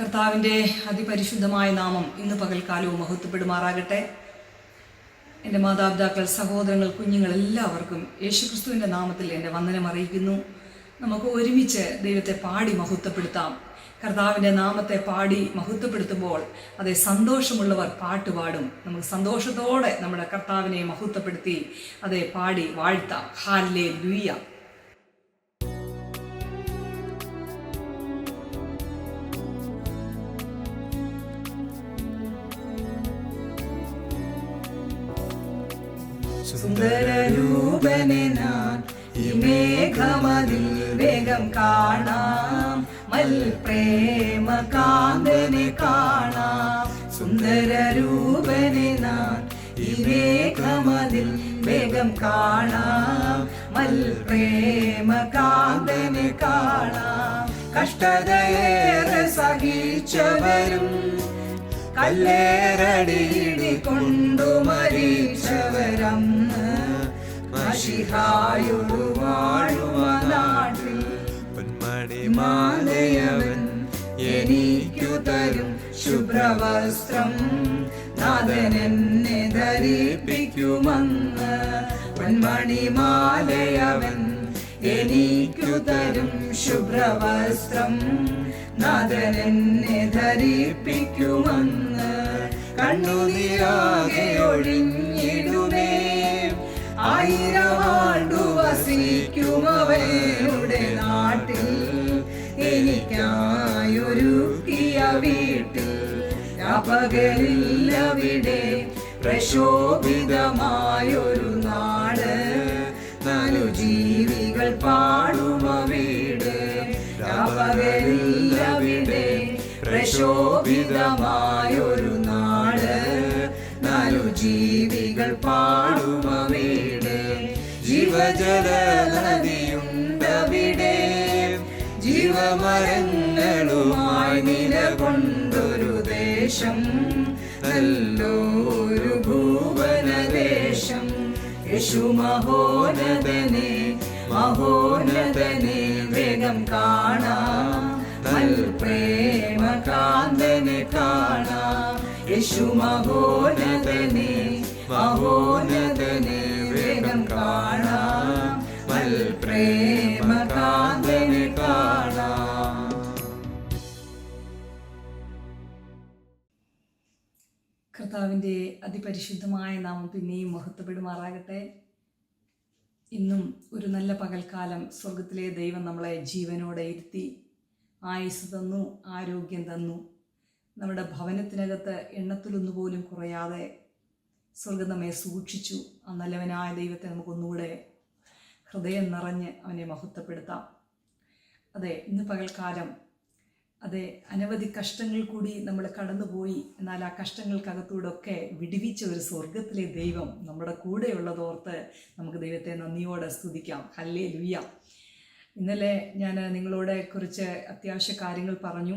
കർത്താവിന്റെ അതിപരിശുദ്ധമായ നാമം ഇന്ന് പകൽക്കാലവും മഹത്വപ്പെടുമാറാകട്ടെ. എന്റെ മാതാപിതാക്കൾ സഹോദരങ്ങൾ കുഞ്ഞുങ്ങൾ എല്ലാവർക്കും യേശുക്രിസ്തുവിന്റെ നാമത്തിൽ എന്റെ വന്ദനം അറിയിക്കുന്നു. നമുക്ക് ഒരുമിച്ച് ദൈവത്തെ പാടി മഹത്വപ്പെടുത്താം. കർത്താവിന്റെ നാമത്തെ പാടി മഹത്വപ്പെടുത്തുമ്പോൾ അതേ സന്തോഷമുള്ളവർ പാട്ടുപാടും നമുക്ക് സന്തോഷത്തോടെ നമ്മുടെ കർത്താവിനെ മഹത്വപ്പെടുത്തി അതേ പാടി വാഴ്ത്താം. ഹാലേ ലുയ്യ സുന്ദരരൂപനെ നാൻ ഈ മേഘമതിൽ വേഗം കാണാം. മൽ പ്രേമ കാന്തനെ കാണാം. സുന്ദരരൂപനെ നാൻ ഈ മേഘമതിൽ വേഗം കാണാം. മൽ പ്രേമ കാന്തനെ കാണാം. കഷ്ടതയേറെ സഹിച്ചവരും കല്ലേറടിയിടി കൊണ്ടു മരിച്ചവരന്ന് മഷിഹായോടു വാഴുവ നാട്ടിൽ. മാലയവൻ എനിക്കു തരും ശുഭ്രവസ്ത്രം നാഥനെന്നെ ധരിപ്പിക്കുമെന്ന്. പൊന്മണി മാലയവൻ എനിക്കു തരും ശുഭ്രവസ്ത്രം നാഥൻ എന്നെ ധരിപ്പിക്കുമെന്ന് കണ്ണുനീരാകെ ഒഴിഞ്ഞിടുമേ. ആയിരം ആണ്ടു വസിക്കുമവയുടെ നാട്ടിൽ എനിക്കായൊരുക്കിയ വീട്ടിൽ അപകരില്ലവിടെ പ്രശോഭിതമായൊരു നാട്. നാലു പ്രശോഭിതമായൊരു നാട്. നാലു ജീവികൾ പാടുമ വീട് ജീവജല നദിയുണ്ടവിടെ ജീവമരങ്ങളുമായി നിലകൊണ്ടൊരു ദേശം. നല്ലൊരു ഭൂവനദേശം. യേശു മഹോനതനെ മഹോനതനെ വേഗം കാണാം. നൽ പ്രേമ കാന്തനെ കാണാം. യേശു മഹോനതനെ മഹോനതനെ വേഗം കാണാം. വൽ പ്രേമ കാന്തനെ കാണാം. കർത്താവിന്റെ അതിപരിശുദ്ധമായ നാമം പിന്നെയും മഹത്വപ്പെടുമാറാകട്ടെ. ഇന്നും ഒരു നല്ല പകൽക്കാലം സ്വർഗത്തിലെ ദൈവം നമ്മളെ ജീവനോടെ ഇരുത്തി ആയുസ് തന്നു ആരോഗ്യം തന്നു. നമ്മുടെ ഭവനത്തിനകത്ത് എണ്ണത്തിലൊന്നുപോലും കുറയാതെ സ്വർഗം നമ്മെ സൂക്ഷിച്ചു. ആ നല്ലവനായ ദൈവത്തെ നമുക്കൊന്നുകൂടെ ഹൃദയം നിറഞ്ഞ് അവനെ മഹത്വപ്പെടുത്താം. അതെ ഇന്ന് പകൽക്കാലം. അതെ അനവധി കഷ്ടങ്ങൾ കൂടി നമ്മൾ കടന്നുപോയി. എന്നാൽ ആ കഷ്ടങ്ങൾക്കകത്തൂടൊക്കെ വിടുവിച്ച ഒരു സ്വർഗത്തിലെ ദൈവം നമ്മുടെ കൂടെയുള്ളതോർത്ത് നമുക്ക് ദൈവത്തെ നന്ദിയോടെ സ്തുതിക്കാം. ഹല്ലേ ലുയ്യ ഇന്നലെ ഞാൻ നിങ്ങളോട് കുറിച്ച് അത്യാവശ്യ കാര്യങ്ങൾ പറഞ്ഞു.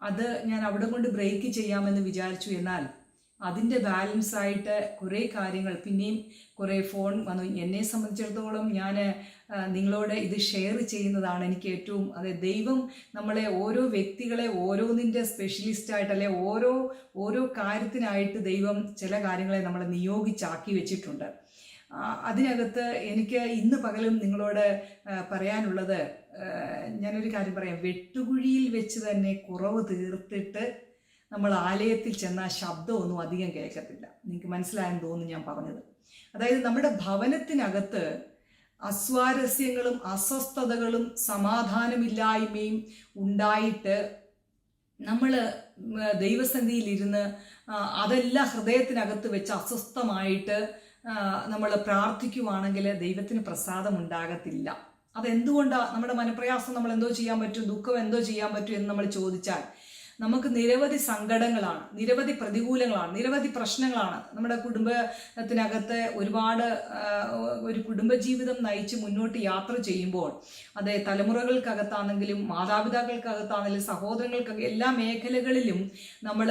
അത് ഞാൻ അവിടെ കൊണ്ട് ബ്രേക്ക് ചെയ്യാമെന്ന് വിചാരിച്ചു. എന്നാൽ അതിന്റെ ബാലൻസ് ആയിട്ട് കുറേ കാര്യങ്ങൾ പിന്നെയും കുറേ ഫോൺ വന്നു. എന്നെ സംബന്ധിച്ചിടത്തോളം ഞാൻ നിങ്ങളോട് ഇത് ഷെയർ ചെയ്യുന്നതാണ് എനിക്ക് ഏറ്റവും അതെ ദൈവം നമ്മളെ ഓരോ വ്യക്തികളെ ഓരോന്നിന്റെ സ്പെഷ്യലിസ്റ്റായിട്ട് അല്ലെ ഓരോ ഓരോ കാര്യത്തിനായിട്ട് ദൈവം ചില കാര്യങ്ങളെ നമ്മളെ നിയോഗിച്ചാക്കി വെച്ചിട്ടുണ്ട്. അതിനകത്ത് എനിക്ക് ഇന്ന് പകലും നിങ്ങളോട് പറയാനുള്ളത് ഞാനൊരു കാര്യം പറയാം. വെട്ടുകുഴിയിൽ വെച്ച് തന്നെ കുറവ് തീർത്തിട്ട് നമ്മൾ ആലയത്തിൽ ചെന്ന ശബ്ദമൊന്നും അധികം കേൾക്കത്തില്ല. നിങ്ങൾക്ക് മനസ്സിലായെന്ന് തോന്നുന്നു ഞാൻ പറഞ്ഞത്. അതായത് നമ്മുടെ ഭവനത്തിനകത്ത് അസ്വാരസ്യങ്ങളും അസ്വസ്ഥതകളും സമാധാനമില്ലായ്മയും ഉണ്ടായിട്ട് നമ്മൾ ദൈവസന്നിധിയിലിരുന്ന് അതെല്ലാം ഹൃദയത്തിനകത്ത് വെച്ച് അസ്വസ്ഥമായിട്ട് നമ്മൾ പ്രാർത്ഥിക്കുവാണെങ്കിൽ ദൈവത്തിന് പ്രസാദം ഉണ്ടാകത്തില്ല അതെന്തുകൊണ്ടാണ് നമ്മുടെ മനപ്രയാസം നമ്മൾ എന്തോ ചെയ്യാൻ പറ്റും ദുഃഖം എന്തോ ചെയ്യാൻ പറ്റും എന്ന് നമ്മൾ ചോദിച്ചാൽ നമുക്ക് നിരവധി സങ്കടങ്ങളാണ് നിരവധി പ്രതികൂലങ്ങളാണ് നിരവധി പ്രശ്നങ്ങളാണ്. നമ്മുടെ കുടുംബത്തിനകത്ത് ഒരുപാട് ഒരു കുടുംബജീവിതം നയിച്ച് മുന്നോട്ട് യാത്ര ചെയ്യുമ്പോൾ അത് തലമുറകൾക്കകത്താണെങ്കിലും മാതാപിതാക്കൾക്കകത്താണെങ്കിലും സഹോദരങ്ങൾക്കൊക്കെ എല്ലാ മേഖലകളിലും നമ്മൾ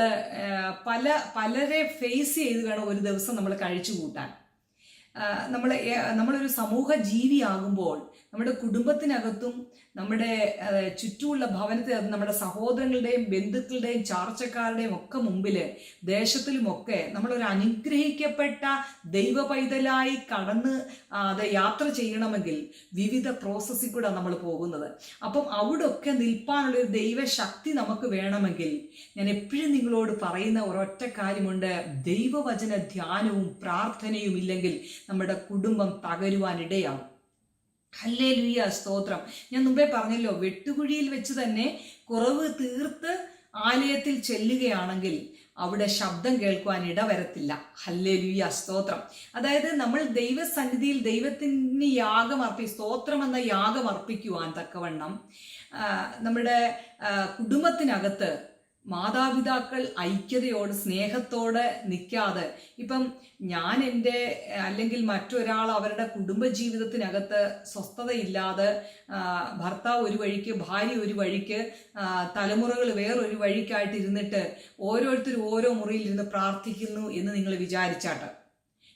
പല പലരെ ഫേസ് ചെയ്ത് വേണം ഒരു ദിവസം നമ്മൾ കഴിച്ചു കൂട്ടാൻ. നമ്മൾ നമ്മളൊരു സമൂഹ ജീവിയാകുമ്പോൾ നമ്മുടെ കുടുംബത്തിനകത്തും നമ്മുടെ ചുറ്റുമുള്ള ഭവനത്തിൽ അത് നമ്മുടെ സഹോദരങ്ങളുടെയും ബന്ധുക്കളുടെയും ചാർച്ചക്കാരുടെയും ഒക്കെ മുമ്പിൽ ദേശത്തിലുമൊക്കെ നമ്മളൊരു അനുഗ്രഹിക്കപ്പെട്ട ദൈവ പൈതലായി കടന്ന് അത് യാത്ര ചെയ്യണമെങ്കിൽ വിവിധ പ്രോസസ്സിൽ കൂടെ നമ്മൾ പോകുന്നത്. അപ്പം അവിടെ ഒക്കെ നിൽപ്പാനുള്ള ഒരു ദൈവശക്തി നമുക്ക് വേണമെങ്കിൽ ഞാൻ എപ്പോഴും നിങ്ങളോട് പറയുന്ന ഒരൊറ്റ കാര്യമുണ്ട്. ദൈവവചന ധ്യാനവും പ്രാർത്ഥനയും ഇല്ലെങ്കിൽ നമ്മുടെ കുടുംബം തകരുവാനിടയാവും ഹല്ലേ ലുയ്യ സ്തോത്രം. ഞാൻ മുമ്പേ പറഞ്ഞല്ലോ വെട്ടുകുഴിയിൽ വെച്ച് തന്നെ കുറവ് തീർത്ത് ആലയത്തിൽ ചെല്ലുകയാണെങ്കിൽ അവിടെ ശബ്ദം കേൾക്കുവാൻ ഇടവരത്തില്ല. ഹല്ലേ ലുയ്യ സ്തോത്രം. അതായത് നമ്മൾ ദൈവസന്നിധിയിൽ ദൈവത്തിന് യാഗം അർപ്പി സ്തോത്രം എന്ന യാഗം അർപ്പിക്കുവാൻ തക്കവണ്ണം നമ്മുടെ കുടുംബത്തിനകത്ത് മാതാപിതാക്കൾ ഐക്യതയോട് സ്നേഹത്തോടെ നിൽക്കാതെ ഇപ്പം ഞാൻ എന്റെ അല്ലെങ്കിൽ മറ്റൊരാൾ അവരുടെ കുടുംബജീവിതത്തിനകത്ത് സ്വസ്ഥതയില്ലാതെ ഭർത്താവ് ഒരു വഴിക്ക് ഭാര്യ ഒരു വഴിക്ക് തലമുറകൾ വേറൊരു വഴിക്കായിട്ട് ഇരുന്നിട്ട് ഓരോരുത്തരും ഓരോ മുറിയിൽ ഇരുന്ന് പ്രാർത്ഥിക്കുന്നു എന്ന് നിങ്ങൾ വിചാരിച്ചാട്ട്.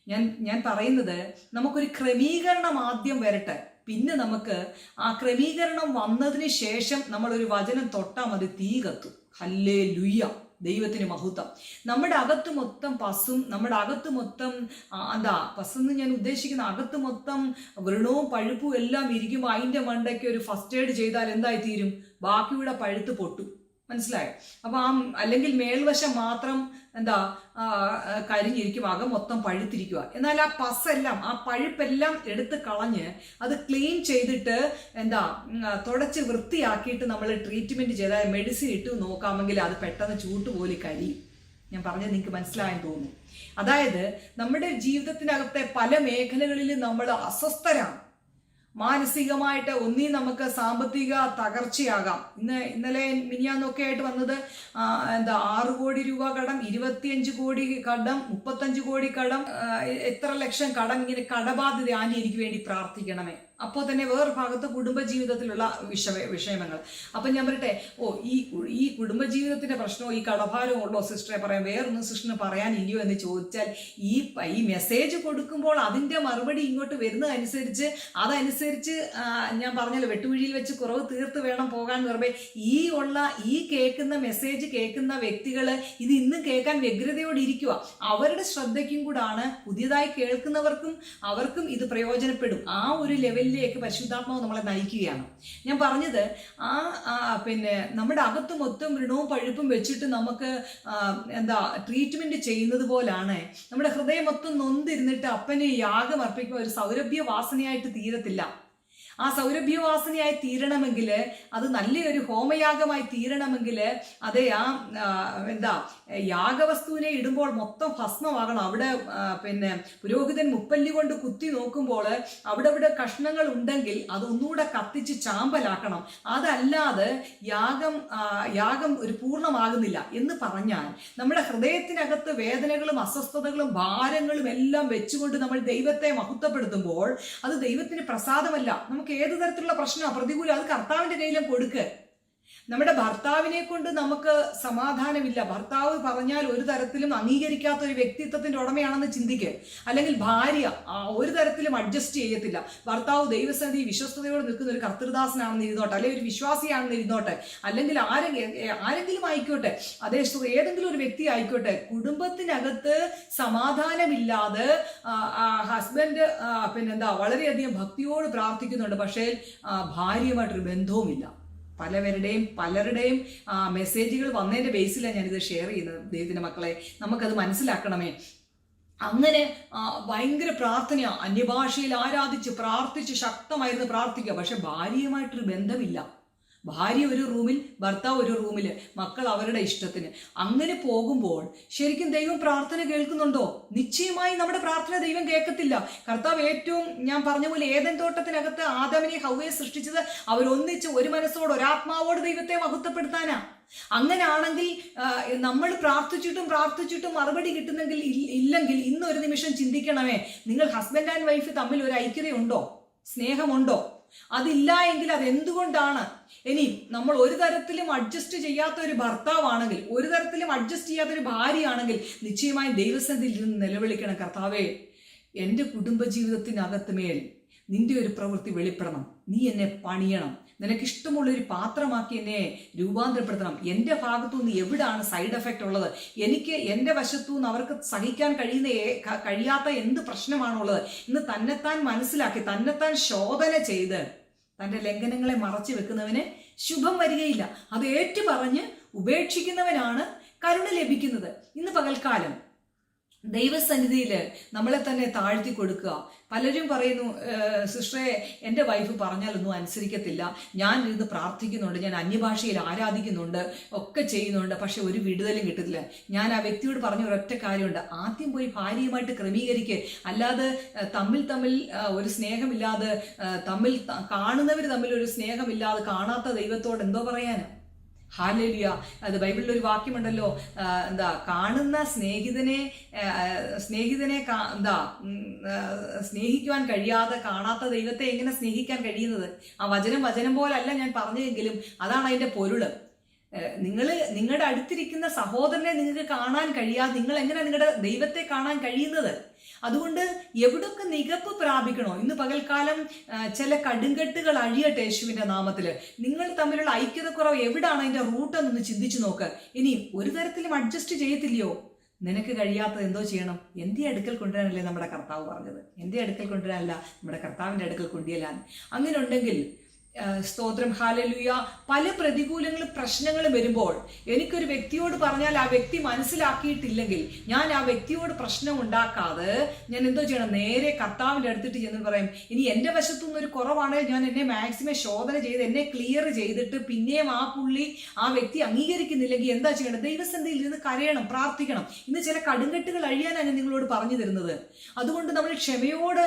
ഞാൻ ഞാൻ പറയുന്നത് നമുക്കൊരു ക്രമീകരണം ആദ്യം വരട്ടെ. പിന്നെ നമുക്ക് ആ ക്രമീകരണം വന്നതിന് ശേഷം നമ്മളൊരു വചനം തൊട്ടാൽ മതി തീ കത്തും. ഹല്ലേ ലുയ്യ ദൈവത്തിന് മഹത്വം. നമ്മുടെ അകത്ത് മൊത്തം പസും നമ്മുടെ അകത്ത് മൊത്തം അതാ പസെന്ന് ഞാൻ ഉദ്ദേശിക്കുന്ന അകത്ത് മൊത്തം വൃണവും പഴുപ്പും എല്ലാം ഇരിക്കുമ്പോൾ അതിന്റെ മണ്ടയ്ക്ക് ഒരു ഫസ്റ്റ് എയ്ഡ് ചെയ്താൽ എന്തായിത്തീരും? ബാക്കിയുടെ പഴുത്ത് പൊട്ടും. മനസ്സിലായോ. അപ്പൊ ആ അല്ലെങ്കിൽ മേൽവശം മാത്രം എന്താ കരിഞ്ഞിരിക്കും അകം മൊത്തം പഴുത്തിരിക്കുക. എന്നാൽ ആ പസ്സെല്ലാം ആ പഴുപ്പെല്ലാം എടുത്ത് കളഞ്ഞ് അത് ക്ലീൻ ചെയ്തിട്ട് എന്താ തുടച്ച് വൃത്തിയാക്കിയിട്ട് നമ്മൾ ട്രീറ്റ്മെന്റ് ചെയ്താൽ മെഡിസിൻ ഇട്ട് നോക്കാമെങ്കിൽ അത് പെട്ടെന്ന് ചൂട്ടുപോലെ കരിയും. ഞാൻ പറഞ്ഞത് നിങ്ങൾക്ക് മനസ്സിലായെന്ന് തോന്നുന്നു. അതായത് നമ്മുടെ ജീവിതത്തിനകത്തെ പല മേഖലകളിലും നമ്മൾ അസ്വസ്ഥരാണ്. മാനസികമായിട്ട് ഒന്നീ നമുക്ക് സാമ്പത്തിക തകർച്ചയാകാം. ഇന്ന് ഇന്നലെ മിനിയാന്നൊക്കെ ആയിട്ട് വന്നത് എന്താ ആറ് കോടി രൂപ കടം ഇരുപത്തിയഞ്ച് കോടി കടം മുപ്പത്തഞ്ച് കോടി കടം എത്ര ലക്ഷം കടം ഇങ്ങനെ കടബാധ്യത ആന്റി എനിക്ക് വേണ്ടി പ്രാർത്ഥിക്കണമേ. അപ്പോൾ തന്നെ വേറെ ഭാഗത്ത് കുടുംബജീവിതത്തിലുള്ള വിഷയ വിഷയങ്ങൾ അപ്പം ഞാൻ പറയട്ടെ ഓ ഈ ഈ കുടുംബജീവിതത്തിന്റെ പ്രശ്നമോ ഈ കടഭാരമോ ഉള്ളോ സിസ്റ്ററെ പറയാം വേറൊന്നും സിസ്റ്ററിന് പറയാനില്ലയോ എന്ന് ചോദിച്ചാൽ ഈ ഈ മെസ്സേജ് കൊടുക്കുമ്പോൾ അതിന്റെ മറുപടി ഇങ്ങോട്ട് വരുന്നതനുസരിച്ച് അതനുസരിച്ച് ഞാൻ പറഞ്ഞല്ലോ വെട്ടുവീഴിയിൽ വെച്ച് കുറവ് തീർത്ത് വേണം പോകാൻ വെറുതെ ഈ ഉള്ള ഈ കേൾക്കുന്ന മെസ്സേജ് കേൾക്കുന്ന വ്യക്തികൾ ഇത് ഇന്നും കേൾക്കാൻ വ്യഗ്രതയോടെ ഇരിക്കുക. അവരുടെ ശ്രദ്ധയ്ക്കും കൂടാണ് പുതിയതായി കേൾക്കുന്നവർക്കും അവർക്കും ഇത് പ്രയോജനപ്പെടും. ആ ഒരു ലെവലിലേക്ക് പരിശുദ്ധാത്മാവ് നമ്മളെ നയിക്കുകയാണ്. ഞാൻ പറഞ്ഞത് ആ ആ, പിന്നെ നമ്മുടെ അകത്ത് മൊത്തം ഋണവും പഴുപ്പും വെച്ചിട്ട് നമുക്ക് എന്താ ട്രീറ്റ്മെന്റ് ചെയ്യുന്നത് പോലാണ്. നമ്മുടെ ഹൃദയം മൊത്തം നൊന്തിരുന്നിട്ട് അപ്പനെ യാഗം അർപ്പിക്കുമ്പോൾ ഒരു സൗരഭ്യ വാസനയായിട്ട് തീരത്തില്ല. ആ സൗരഭ്യവാസനയായി തീരണമെങ്കിൽ അത് നല്ലൊരു ഹോമയാഗമായി തീരണമെങ്കിൽ അതെ ആ എന്താ യാഗവസ്തുവിനെ ഇടുമ്പോൾ മൊത്തം ഭസ്മമാകണം. അവിടെ പിന്നെ പുരോഹിതൻ മുപ്പല്ലി കൊണ്ട് കുത്തി നോക്കുമ്പോൾ അവിടെ ഇവിടെ കഷ്ണങ്ങൾ ഉണ്ടെങ്കിൽ അത് ഒന്നുകൂടെ കത്തിച്ച് ചാമ്പലാക്കണം. അതല്ലാതെ യാഗം യാഗം ഒരു പൂർണമാകുന്നില്ല എന്ന് പറഞ്ഞാൽ നമ്മുടെ ഹൃദയത്തിനകത്ത് വേദനകളും അസ്വസ്ഥതകളും ഭാരങ്ങളും എല്ലാം വെച്ചുകൊണ്ട് നമ്മൾ ദൈവത്തെ മഹത്വപ്പെടുത്തുമ്പോൾ അത് ദൈവത്തിന് പ്രസാദമല്ല. നമുക്ക് ഏത് തരത്തിലുള്ള പ്രശ്നമാണ് പ്രതികൂലം. അത് കർത്താവിന്റെ കയ്യിലും കൊടുക്ക്. നമ്മുടെ ഭർത്താവിനെ കൊണ്ട് നമുക്ക് സമാധാനമില്ല. ഭർത്താവ് പറഞ്ഞാൽ ഒരു തരത്തിലും അംഗീകരിക്കാത്ത ഒരു വ്യക്തിത്വത്തിന്റെ ഉടമയാണെന്ന് ചിന്തിക്കുക അല്ലെങ്കിൽ ഭാര്യ ഒരു തരത്തിലും അഡ്ജസ്റ്റ് ചെയ്യത്തില്ല. ഭർത്താവ് ദൈവസന്ധി വിശ്വസ്തയോടെ നിൽക്കുന്ന ഒരു കർത്തൃദാസനാണെന്ന് ഇരുന്നോട്ടെ അല്ലെങ്കിൽ ഒരു വിശ്വാസിയാണെന്ന് ഇരുന്നോട്ടെ അല്ലെങ്കിൽ ആരെങ്കിലും ആരെങ്കിലും ആയിക്കോട്ടെ അതേ ഏതെങ്കിലും ഒരു വ്യക്തി ആയിക്കോട്ടെ കുടുംബത്തിനകത്ത് സമാധാനമില്ലാതെ ഹസ്ബൻഡ് പിന്നെന്താ വളരെയധികം ഭക്തിയോട് പ്രാർത്ഥിക്കുന്നുണ്ട്. പക്ഷേ ഭാര്യയുമായിട്ടൊരു ബന്ധവുമില്ല. പലവരുടെയും പലരുടെയും മെസ്സേജുകൾ വന്നതിന്റെ ബേസിലാണ് ഞാനിത് ഷെയർ ചെയ്യുന്നത് ദൈവത്തിന്റെ മക്കളെ. നമുക്കത് മനസ്സിലാക്കണമേ. അങ്ങനെ ഭയങ്കര പ്രാർത്ഥന അന്യഭാഷയിൽ ആരാധിച്ച് പ്രാർത്ഥിച്ച് ശക്തമായിരുന്നു പ്രാർത്ഥിക്കുക. പക്ഷെ ഭാര്യയുമായിട്ടൊരു ബന്ധമില്ല. ഭാര്യ ഒരു റൂമിൽ ഭർത്താവ് ഒരു റൂമിൽ മക്കൾ അവരുടെ ഇഷ്ടത്തിന്. അങ്ങനെ പോകുമ്പോൾ ശരിക്കും ദൈവം പ്രാർത്ഥന കേൾക്കുന്നുണ്ടോ? നിശ്ചയമായി നമ്മുടെ പ്രാർത്ഥന ദൈവം കേൾക്കത്തില്ല. കർത്താവ് ഏറ്റവും ഞാൻ പറഞ്ഞ പോലെ ഏതൻ തോട്ടത്തിനകത്ത് ആദാമിനെ ഹൗവയെ സൃഷ്ടിച്ചത് അവരൊന്നിച്ച് ഒരു മനസ്സോട് ഒരാത്മാവോട് ദൈവത്തെ മഹത്വപ്പെടുത്താനാ. അങ്ങനാണെങ്കിൽ നമ്മൾ പ്രാർത്ഥിച്ചിട്ടും പ്രാർത്ഥിച്ചിട്ടും മറുപടി കിട്ടുന്നെങ്കിൽ ഇല്ലെങ്കിൽ ഇന്ന് ഒരു നിമിഷം ചിന്തിക്കണമേ. നിങ്ങൾ ഹസ്ബൻഡ് ആൻഡ് വൈഫ് തമ്മിൽ ഒരു ഐക്യതയുണ്ടോ? സ്നേഹമുണ്ടോ? അതില്ല എങ്കിൽ അത് എന്തുകൊണ്ടാണ് ഇനി നമ്മൾ ഒരു തരത്തിലും അഡ്ജസ്റ്റ് ചെയ്യാത്ത ഒരു ഭർത്താവാണെങ്കിൽ ഒരു തരത്തിലും അഡ്ജസ്റ്റ് ചെയ്യാത്ത ഒരു ഭാര്യയാണെങ്കിൽ നിശ്ചയമായും ദൈവസന്നിധിയിൽ നിന്ന് നിലവിളിക്കണം. കർത്താവേ എന്റെ കുടുംബജീവിതത്തിനകത്ത് മേൽ നിന്റെ ഒരു പ്രവൃത്തി വെളിപ്പെടണം. നീ എന്നെ പണിയണം. നിനക്കിഷ്ടമുള്ള ഒരു പാത്രമാക്കി എന്നെ രൂപാന്തരപ്പെടുത്തണം. എന്റെ ഭാഗത്തു നിന്ന് എവിടാണ് സൈഡ് എഫക്റ്റ് ഉള്ളത്? എനിക്ക് എന്റെ വശത്തു നിന്ന് അവർക്ക് സഹിക്കാൻ കഴിയുന്ന കഴിയാത്ത എന്ത് പ്രശ്നമാണുള്ളത്? ഇന്ന് തന്നെത്താൻ മനസ്സിലാക്കി തന്നെത്താൻ ശോധന ചെയ്ത് തന്റെ ലംഘനങ്ങളെ മറച്ചു വെക്കുന്നവന് ശുഭം വരികയില്ല. അത് ഏറ്റു പറഞ്ഞ് ഉപേക്ഷിക്കുന്നവനാണ് കരുണ ലഭിക്കുന്നത്. ഇന്ന് പകൽക്കാലം ദൈവസന്നിധിയിൽ നമ്മളെ തന്നെ താഴ്ത്തി കൊടുക്കുക. പലരും പറയുന്നു "ഏഹ്, സിസ്റ്ററെ എന്റെ വൈഫ് പറഞ്ഞാലൊന്നും അനുസരിക്കത്തില്ല. ഞാൻ ഇരുന്ന് പ്രാർത്ഥിക്കുന്നുണ്ട് ഞാൻ അന്യഭാഷയിൽ ആരാധിക്കുന്നുണ്ട് ഒക്കെ ചെയ്യുന്നുണ്ട് പക്ഷെ ഒരു വിടുതലും കിട്ടത്തില്ല ഞാൻ ആ വ്യക്തിയോട് പറഞ്ഞ ഒരൊറ്റ കാര്യമുണ്ട്. ആദ്യം പോയി ഭാര്യയുമായിട്ട് ക്രമീകരിക്കുക അല്ലാതെ തമ്മിൽ തമ്മിൽ ഒരു സ്നേഹമില്ലാതെ തമ്മിൽ കാണുന്നവർ തമ്മിൽ ഒരു സ്നേഹമില്ലാതെ കാണാത്ത ദൈവത്തോട് എന്തോ പറയാനാ? ഹാലേലിയ. അത് ബൈബിളിൽ ഒരു വാക്യമുണ്ടല്ലോ എന്താ കാണുന്ന സ്നേഹിതനെ സ്നേഹിതനെ എന്താ സ്നേഹിക്കുവാൻ കഴിയാതെ കാണാത്ത ദൈവത്തെ എങ്ങനെ സ്നേഹിക്കാൻ കഴിയുന്നത്? ആ വചനം വചനം പോലല്ല ഞാൻ പറഞ്ഞതെങ്കിലും അതാണ് അതിന്റെ പൊരുൾ. നിങ്ങൾ നിങ്ങളുടെ അടുത്തിരിക്കുന്ന സഹോദരനെ നിങ്ങൾക്ക് കാണാൻ കഴിയാതെ നിങ്ങൾ എങ്ങനെ നിങ്ങളുടെ ദൈവത്തെ കാണാൻ കഴിയുന്നത്? അതുകൊണ്ട് എവിടൊക്കെ നികപ്പ് പ്രാപിക്കണോ? ഇന്ന് പകൽക്കാലം ചില കടുങ്കെട്ടുകൾ അഴിയട്ടെ യേശുവിന്റെ നാമത്തിൽ നിങ്ങൾ തമ്മിലുള്ള ഐക്യതക്കുറവ് എവിടാണ്? അതിന്റെ റൂട്ട് എന്നൊന്ന് ചിന്തിച്ചു നോക്ക്. ഇനി ഒരു തരത്തിലും അഡ്ജസ്റ്റ് ചെയ്യത്തില്ലയോ? നിനക്ക് കഴിയാത്തത് എന്തോ ചെയ്യണം. എന്റെ അടുക്കൽ കൊണ്ടുവരാനല്ലേ നമ്മുടെ കർത്താവ് പറഞ്ഞത്? എന്റെ അടുക്കൽ കൊണ്ടുവരാനല്ല നമ്മുടെ കർത്താവിന്റെ അടുക്കൽ കൊണ്ടുവരാൻ? അങ്ങനെ ഉണ്ടെങ്കിൽ സ്തോത്രം ഹാലലുയ പല പ്രതികൂലങ്ങളും പ്രശ്നങ്ങളും വരുമ്പോൾ എനിക്കൊരു വ്യക്തിയോട് പറഞ്ഞാൽ ആ വ്യക്തി മനസ്സിലാക്കിയിട്ടില്ലെങ്കിൽ ഞാൻ ആ വ്യക്തിയോട് പ്രശ്നം ഉണ്ടാക്കാതെ ഞാൻ എന്തോ ചെയ്യണം നേരെ കർത്താവിന്റെ അടുത്തിട്ട് ചെന്ന് പറയും ഇനി എന്റെ വശത്തുനിന്ന് ഒരു കുറവാണെങ്കിൽ ഞാൻ എന്നെ മാക്സിമം ശോധന ചെയ്ത് എന്നെ ക്ലിയർ ചെയ്തിട്ട് പിന്നെയും ആ പുള്ളി ആ വ്യക്തി അംഗീകരിക്കുന്നില്ലെങ്കിൽ എന്താ ചെയ്യണം? ദൈവസന്ധിയിൽ നിന്ന് കരയണം പ്രാർത്ഥിക്കണം. ഇന്ന് ചില കടുങ്കെട്ടുകൾ അഴിയാനാണ് ഞാൻ നിങ്ങളോട് പറഞ്ഞു തരുന്നത്. അതുകൊണ്ട് നമ്മൾ ക്ഷമയോട്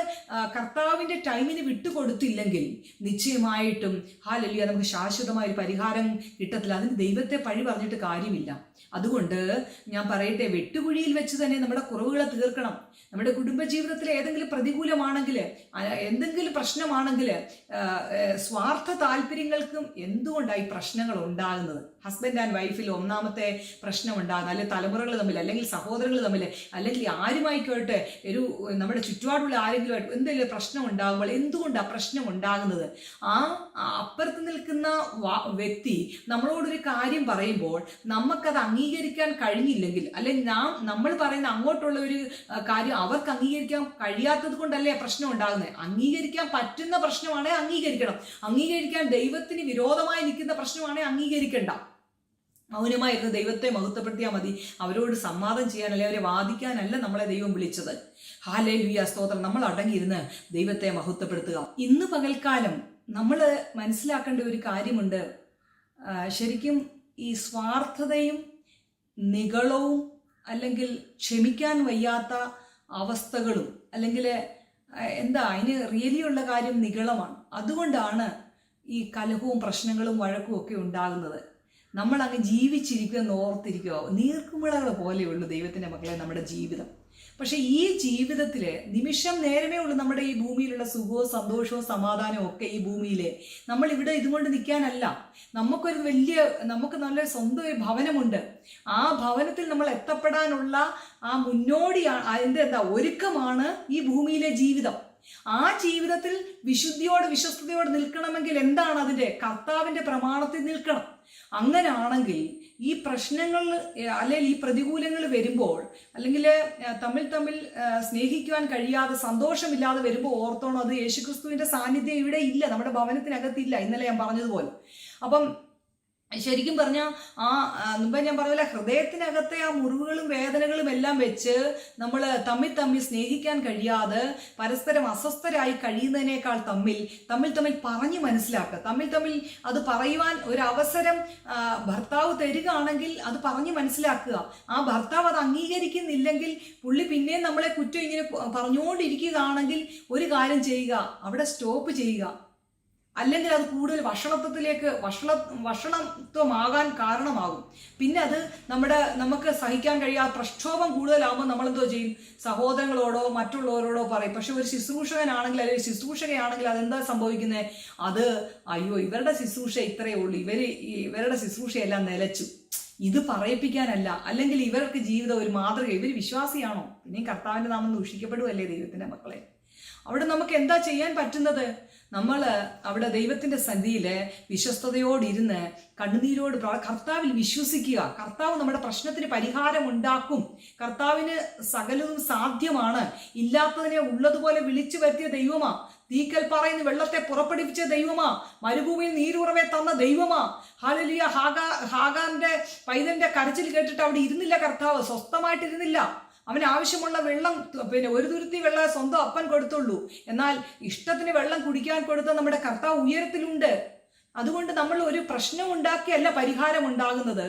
കർത്താവിന്റെ ടൈമിന് വിട്ടുകൊടുത്തില്ലെങ്കിൽ നിശ്ചയമായിട്ടും ഹാലലിയ നമുക്ക് ശാശ്വതമായ ഒരു പരിഹാരം കിട്ടത്തില്ല. അതിന് ദൈവത്തെ പഴി പറഞ്ഞിട്ട് കാര്യമില്ല. അതുകൊണ്ട് ഞാൻ പറയട്ടെ വെട്ടുകുഴിയിൽ വെച്ച് തന്നെ നമ്മുടെ കുറവുകളെ തീർക്കണം. നമ്മുടെ കുടുംബജീവിതത്തിൽ ഏതെങ്കിലും പ്രതികൂലമാണെങ്കിൽ എന്തെങ്കിലും പ്രശ്നമാണെങ്കിൽ സ്വാർത്ഥ താല്പര്യങ്ങൾക്കും എന്തുകൊണ്ടായി പ്രശ്നങ്ങൾ ഉണ്ടാകുന്നത്? ഹസ്ബൻഡ് ആൻഡ് വൈഫിൽ ഒന്നാമത്തെ പ്രശ്നം ഉണ്ടാകുന്നത് അല്ലെങ്കിൽ തലമുറകൾ തമ്മിൽ അല്ലെങ്കിൽ സഹോദരങ്ങൾ തമ്മിൽ അല്ലെങ്കിൽ ആരുമായിക്കോട്ടെ ഒരു നമ്മുടെ ചുറ്റുപാടുള്ള ആരെങ്കിലും എന്തെങ്കിലും പ്രശ്നം ഉണ്ടാകുമ്പോൾ എന്തുകൊണ്ടാണ് പ്രശ്നം ഉണ്ടാകുന്നത്? ആ അപ്പുറത്ത് നിൽക്കുന്ന വ്യക്തി നമ്മളോടൊരു കാര്യം പറയുമ്പോൾ നമുക്കത് അംഗീകരിക്കാൻ കഴിഞ്ഞില്ലെങ്കിൽ അല്ലെങ്കിൽ നാം നമ്മൾ പറയുന്ന അങ്ങോട്ടുള്ള ഒരു കാര്യം അവർക്ക് അംഗീകരിക്കാൻ കഴിയാത്തത് കൊണ്ടല്ലേ പ്രശ്നം ഉണ്ടാകുന്നത്? അംഗീകരിക്കാൻ പറ്റുന്ന പ്രശ്നമാണെങ്കിൽ അംഗീകരിക്കണം. അംഗീകരിക്കാൻ ദൈവത്തിന് വിരോധമായി നിൽക്കുന്ന പ്രശ്നമാണെങ്കിൽ അംഗീകരിക്കണ്ട. മൗനമായിരുന്നു ദൈവത്തെ മഹത്വപ്പെടുത്തിയാൽ മതി. അവരോട് സംവാദം ചെയ്യാനല്ല അവരെ വാദിക്കാനല്ല നമ്മളെ ദൈവം വിളിച്ചത്. ഹാലേ ലുയ സ്തോത്രം. നമ്മൾ അടങ്ങിയിരുന്ന് ദൈവത്തെ മഹത്വപ്പെടുത്തുക. ഇന്ന് പകൽക്കാലം നമ്മൾ മനസ്സിലാക്കേണ്ട ഒരു കാര്യമുണ്ട്. ശരിക്കും ഈ സ്വാർത്ഥതയും നികളവും അല്ലെങ്കിൽ ക്ഷമിക്കാൻ വയ്യാത്ത അവസ്ഥകളും അല്ലെങ്കിൽ എന്താ അതിന് റിയലി ഉള്ള കാര്യം നികളമാണ് അതുകൊണ്ടാണ് ഈ കലഹവും പ്രശ്നങ്ങളും വഴക്കും ഒക്കെ ഉണ്ടാകുന്നത്. നമ്മൾ അങ്ങ് ജീവിച്ചിരിക്കുമെന്ന് ഓർത്തിരിക്കുക നീർക്കുമിളകൾ പോലെയുള്ളൂ ദൈവത്തിന്റെ മക്കളെ നമ്മുടെ ജീവിതം. പക്ഷെ ഈ ജീവിതത്തിൽ നിമിഷം നേരമേ ഉള്ളൂ നമ്മുടെ ഈ ഭൂമിയിലുള്ള സുഖവും സന്തോഷവും സമാധാനവും ഒക്കെ ഈ ഭൂമിയിലെ. നമ്മൾ ഇവിടെ ഇതുകൊണ്ട് നിൽക്കാനല്ല. നമുക്കൊരു വലിയ നമുക്ക് നല്ല സ്വന്തം ഒരു ഭവനമുണ്ട്. ആ ഭവനത്തിൽ നമ്മൾ എത്തപ്പെടാനുള്ള ആ മുന്നോടിയാണ് അതിന്റെ എന്താ ഒരുക്കമാണ് ഈ ഭൂമിയിലെ ജീവിതം. ആ ജീവിതത്തിൽ വിശുദ്ധിയോട് വിശ്വസ്തയോട് നിൽക്കണമെങ്കിൽ എന്താണ് അതിന്റെ കർത്താവിന്റെ പ്രമാണത്തിൽ നിൽക്കണം. അങ്ങനെയാണെങ്കിൽ ഈ പ്രശ്നങ്ങൾ അല്ലെങ്കിൽ ഈ പ്രതികൂലങ്ങൾ വരുമ്പോൾ അല്ലെങ്കിൽ തമ്മിൽ തമ്മിൽ സ്നേഹിക്കുവാൻ കഴിയാതെ സന്തോഷമില്ലാതെ വരുമ്പോൾ ഓർത്തോണം അത് യേശുക്രിസ്തുവിന്റെ സാന്നിധ്യം ഇവിടെ ഇല്ല നമ്മുടെ ഭവനത്തിനകത്തില്ല ഇന്നലെ ഞാൻ പറഞ്ഞതുപോലെ. അപ്പം ശരിക്കും പറഞ്ഞാൽ ആ മുമ്പേ ഞാൻ പറഞ്ഞ ഹൃദയത്തിനകത്തെ ആ മുറിവുകളും വേദനകളും എല്ലാം വെച്ച് നമ്മൾ തമ്മിൽ തമ്മിൽ സ്നേഹിക്കാൻ കഴിയാതെ പരസ്പരം അസ്വസ്ഥരായി കഴിയുന്നതിനേക്കാൾ തമ്മിൽ തമ്മിൽ തമ്മിൽ പറഞ്ഞ് മനസ്സിലാക്കുക. തമ്മിൽ തമ്മിൽ അത് പറയുവാൻ ഒരു അവസരം ഭർത്താവ് തരികയാണെങ്കിൽ അത് പറഞ്ഞ് മനസ്സിലാക്കുക. ആ ഭർത്താവ് അത് അംഗീകരിക്കുന്നില്ലെങ്കിൽ പുള്ളി പിന്നെയും നമ്മളെ കുറ്റം ഇങ്ങനെ പറഞ്ഞുകൊണ്ടിരിക്കുകയാണെങ്കിൽ ഒരു കാര്യം ചെയ്യുക അവിടെ സ്റ്റോപ്പ് ചെയ്യുക. അല്ലെങ്കിൽ അത് കൂടുതൽ വഷളത്വത്തിലേക്ക് വഷള വഷളത്വമാകാൻ കാരണമാകും. പിന്നെ അത് നമ്മുടെ നമുക്ക് സഹിക്കാൻ കഴിയാത്ത പ്രക്ഷോഭം കൂടുതലാകുമ്പോൾ നമ്മൾ എന്തോ ചെയ്യും? സഹോദരങ്ങളോടോ മറ്റുള്ളവരോടോ പറയും. പക്ഷെ ഒരു ശുശ്രൂഷകനാണെങ്കിൽ അല്ലെങ്കിൽ ശുശ്രൂഷകയാണെങ്കിൽ അതെന്താ സംഭവിക്കുന്നത് അത് അയ്യോ ഇവരുടെ ശുശ്രൂഷ ഇത്രയേ ഉള്ളൂ. ഇവർ ഇവരുടെ ശുശ്രൂഷയെല്ലാം നിലച്ചു. ഇത് പറയിപ്പിക്കാനല്ല. അല്ലെങ്കിൽ ഇവർക്ക് ജീവിതം ഒരു മാതൃക. ഇവർ വിശ്വാസിയാണോ? ഇനിയും കർത്താവിന്റെ നാമം ദൂഷിക്കപ്പെടുമല്ലേ ദൈവത്തിന്റെ മക്കളെ? അവിടെ നമുക്ക് എന്താ ചെയ്യാൻ പറ്റുന്നത്? നമ്മൾ അവിടെ ദൈവത്തിന്റെ സന്ധിയിൽ വിശ്വസ്തയോടിരുന്ന് കണ്ണുനീരോട് കർത്താവിൽ വിശ്വസിക്കുക. കർത്താവ് നമ്മുടെ പ്രശ്നത്തിന് പരിഹാരം ഉണ്ടാക്കും കർത്താവിന് സകലവും സാധ്യമാണ്. ഇല്ലാത്തതിനെ ഉള്ളതുപോലെ വിളിച്ചു വരുത്തിയ ദൈവമാ. തീക്കൽ പറയുന്ന വെള്ളത്തെ പുറപ്പെടുവിച്ച ദൈവമാ. മരുഭൂമിയിൽ നീരുറവെ തന്ന ദൈവമാ. ഹാലലിയ. ഹാഗാ ഹാഗാന്റെ പൈതന്റെ കരച്ചിൽ കേട്ടിട്ട് അവിടെ ഇരുന്നില്ല കർത്താവ്. സ്വസ്ഥമായിട്ടിരുന്നില്ല. അവന് ആവശ്യമുള്ള വെള്ളം പിന്നെ ഒരു തുരുത്തി വെള്ളം സ്വന്തം അപ്പൻ കൊടുത്തുള്ളൂ. എന്നാൽ ഇഷ്ടത്തിന് വെള്ളം കുടിക്കാൻ കൊടുത്ത നമ്മുടെ കർത്താവ് ഉയരത്തിലുണ്ട്. അതുകൊണ്ട് നമ്മൾ ഒരു പ്രശ്നം ഉണ്ടാക്കിയല്ല പരിഹാരം ഉണ്ടാകുന്നത്.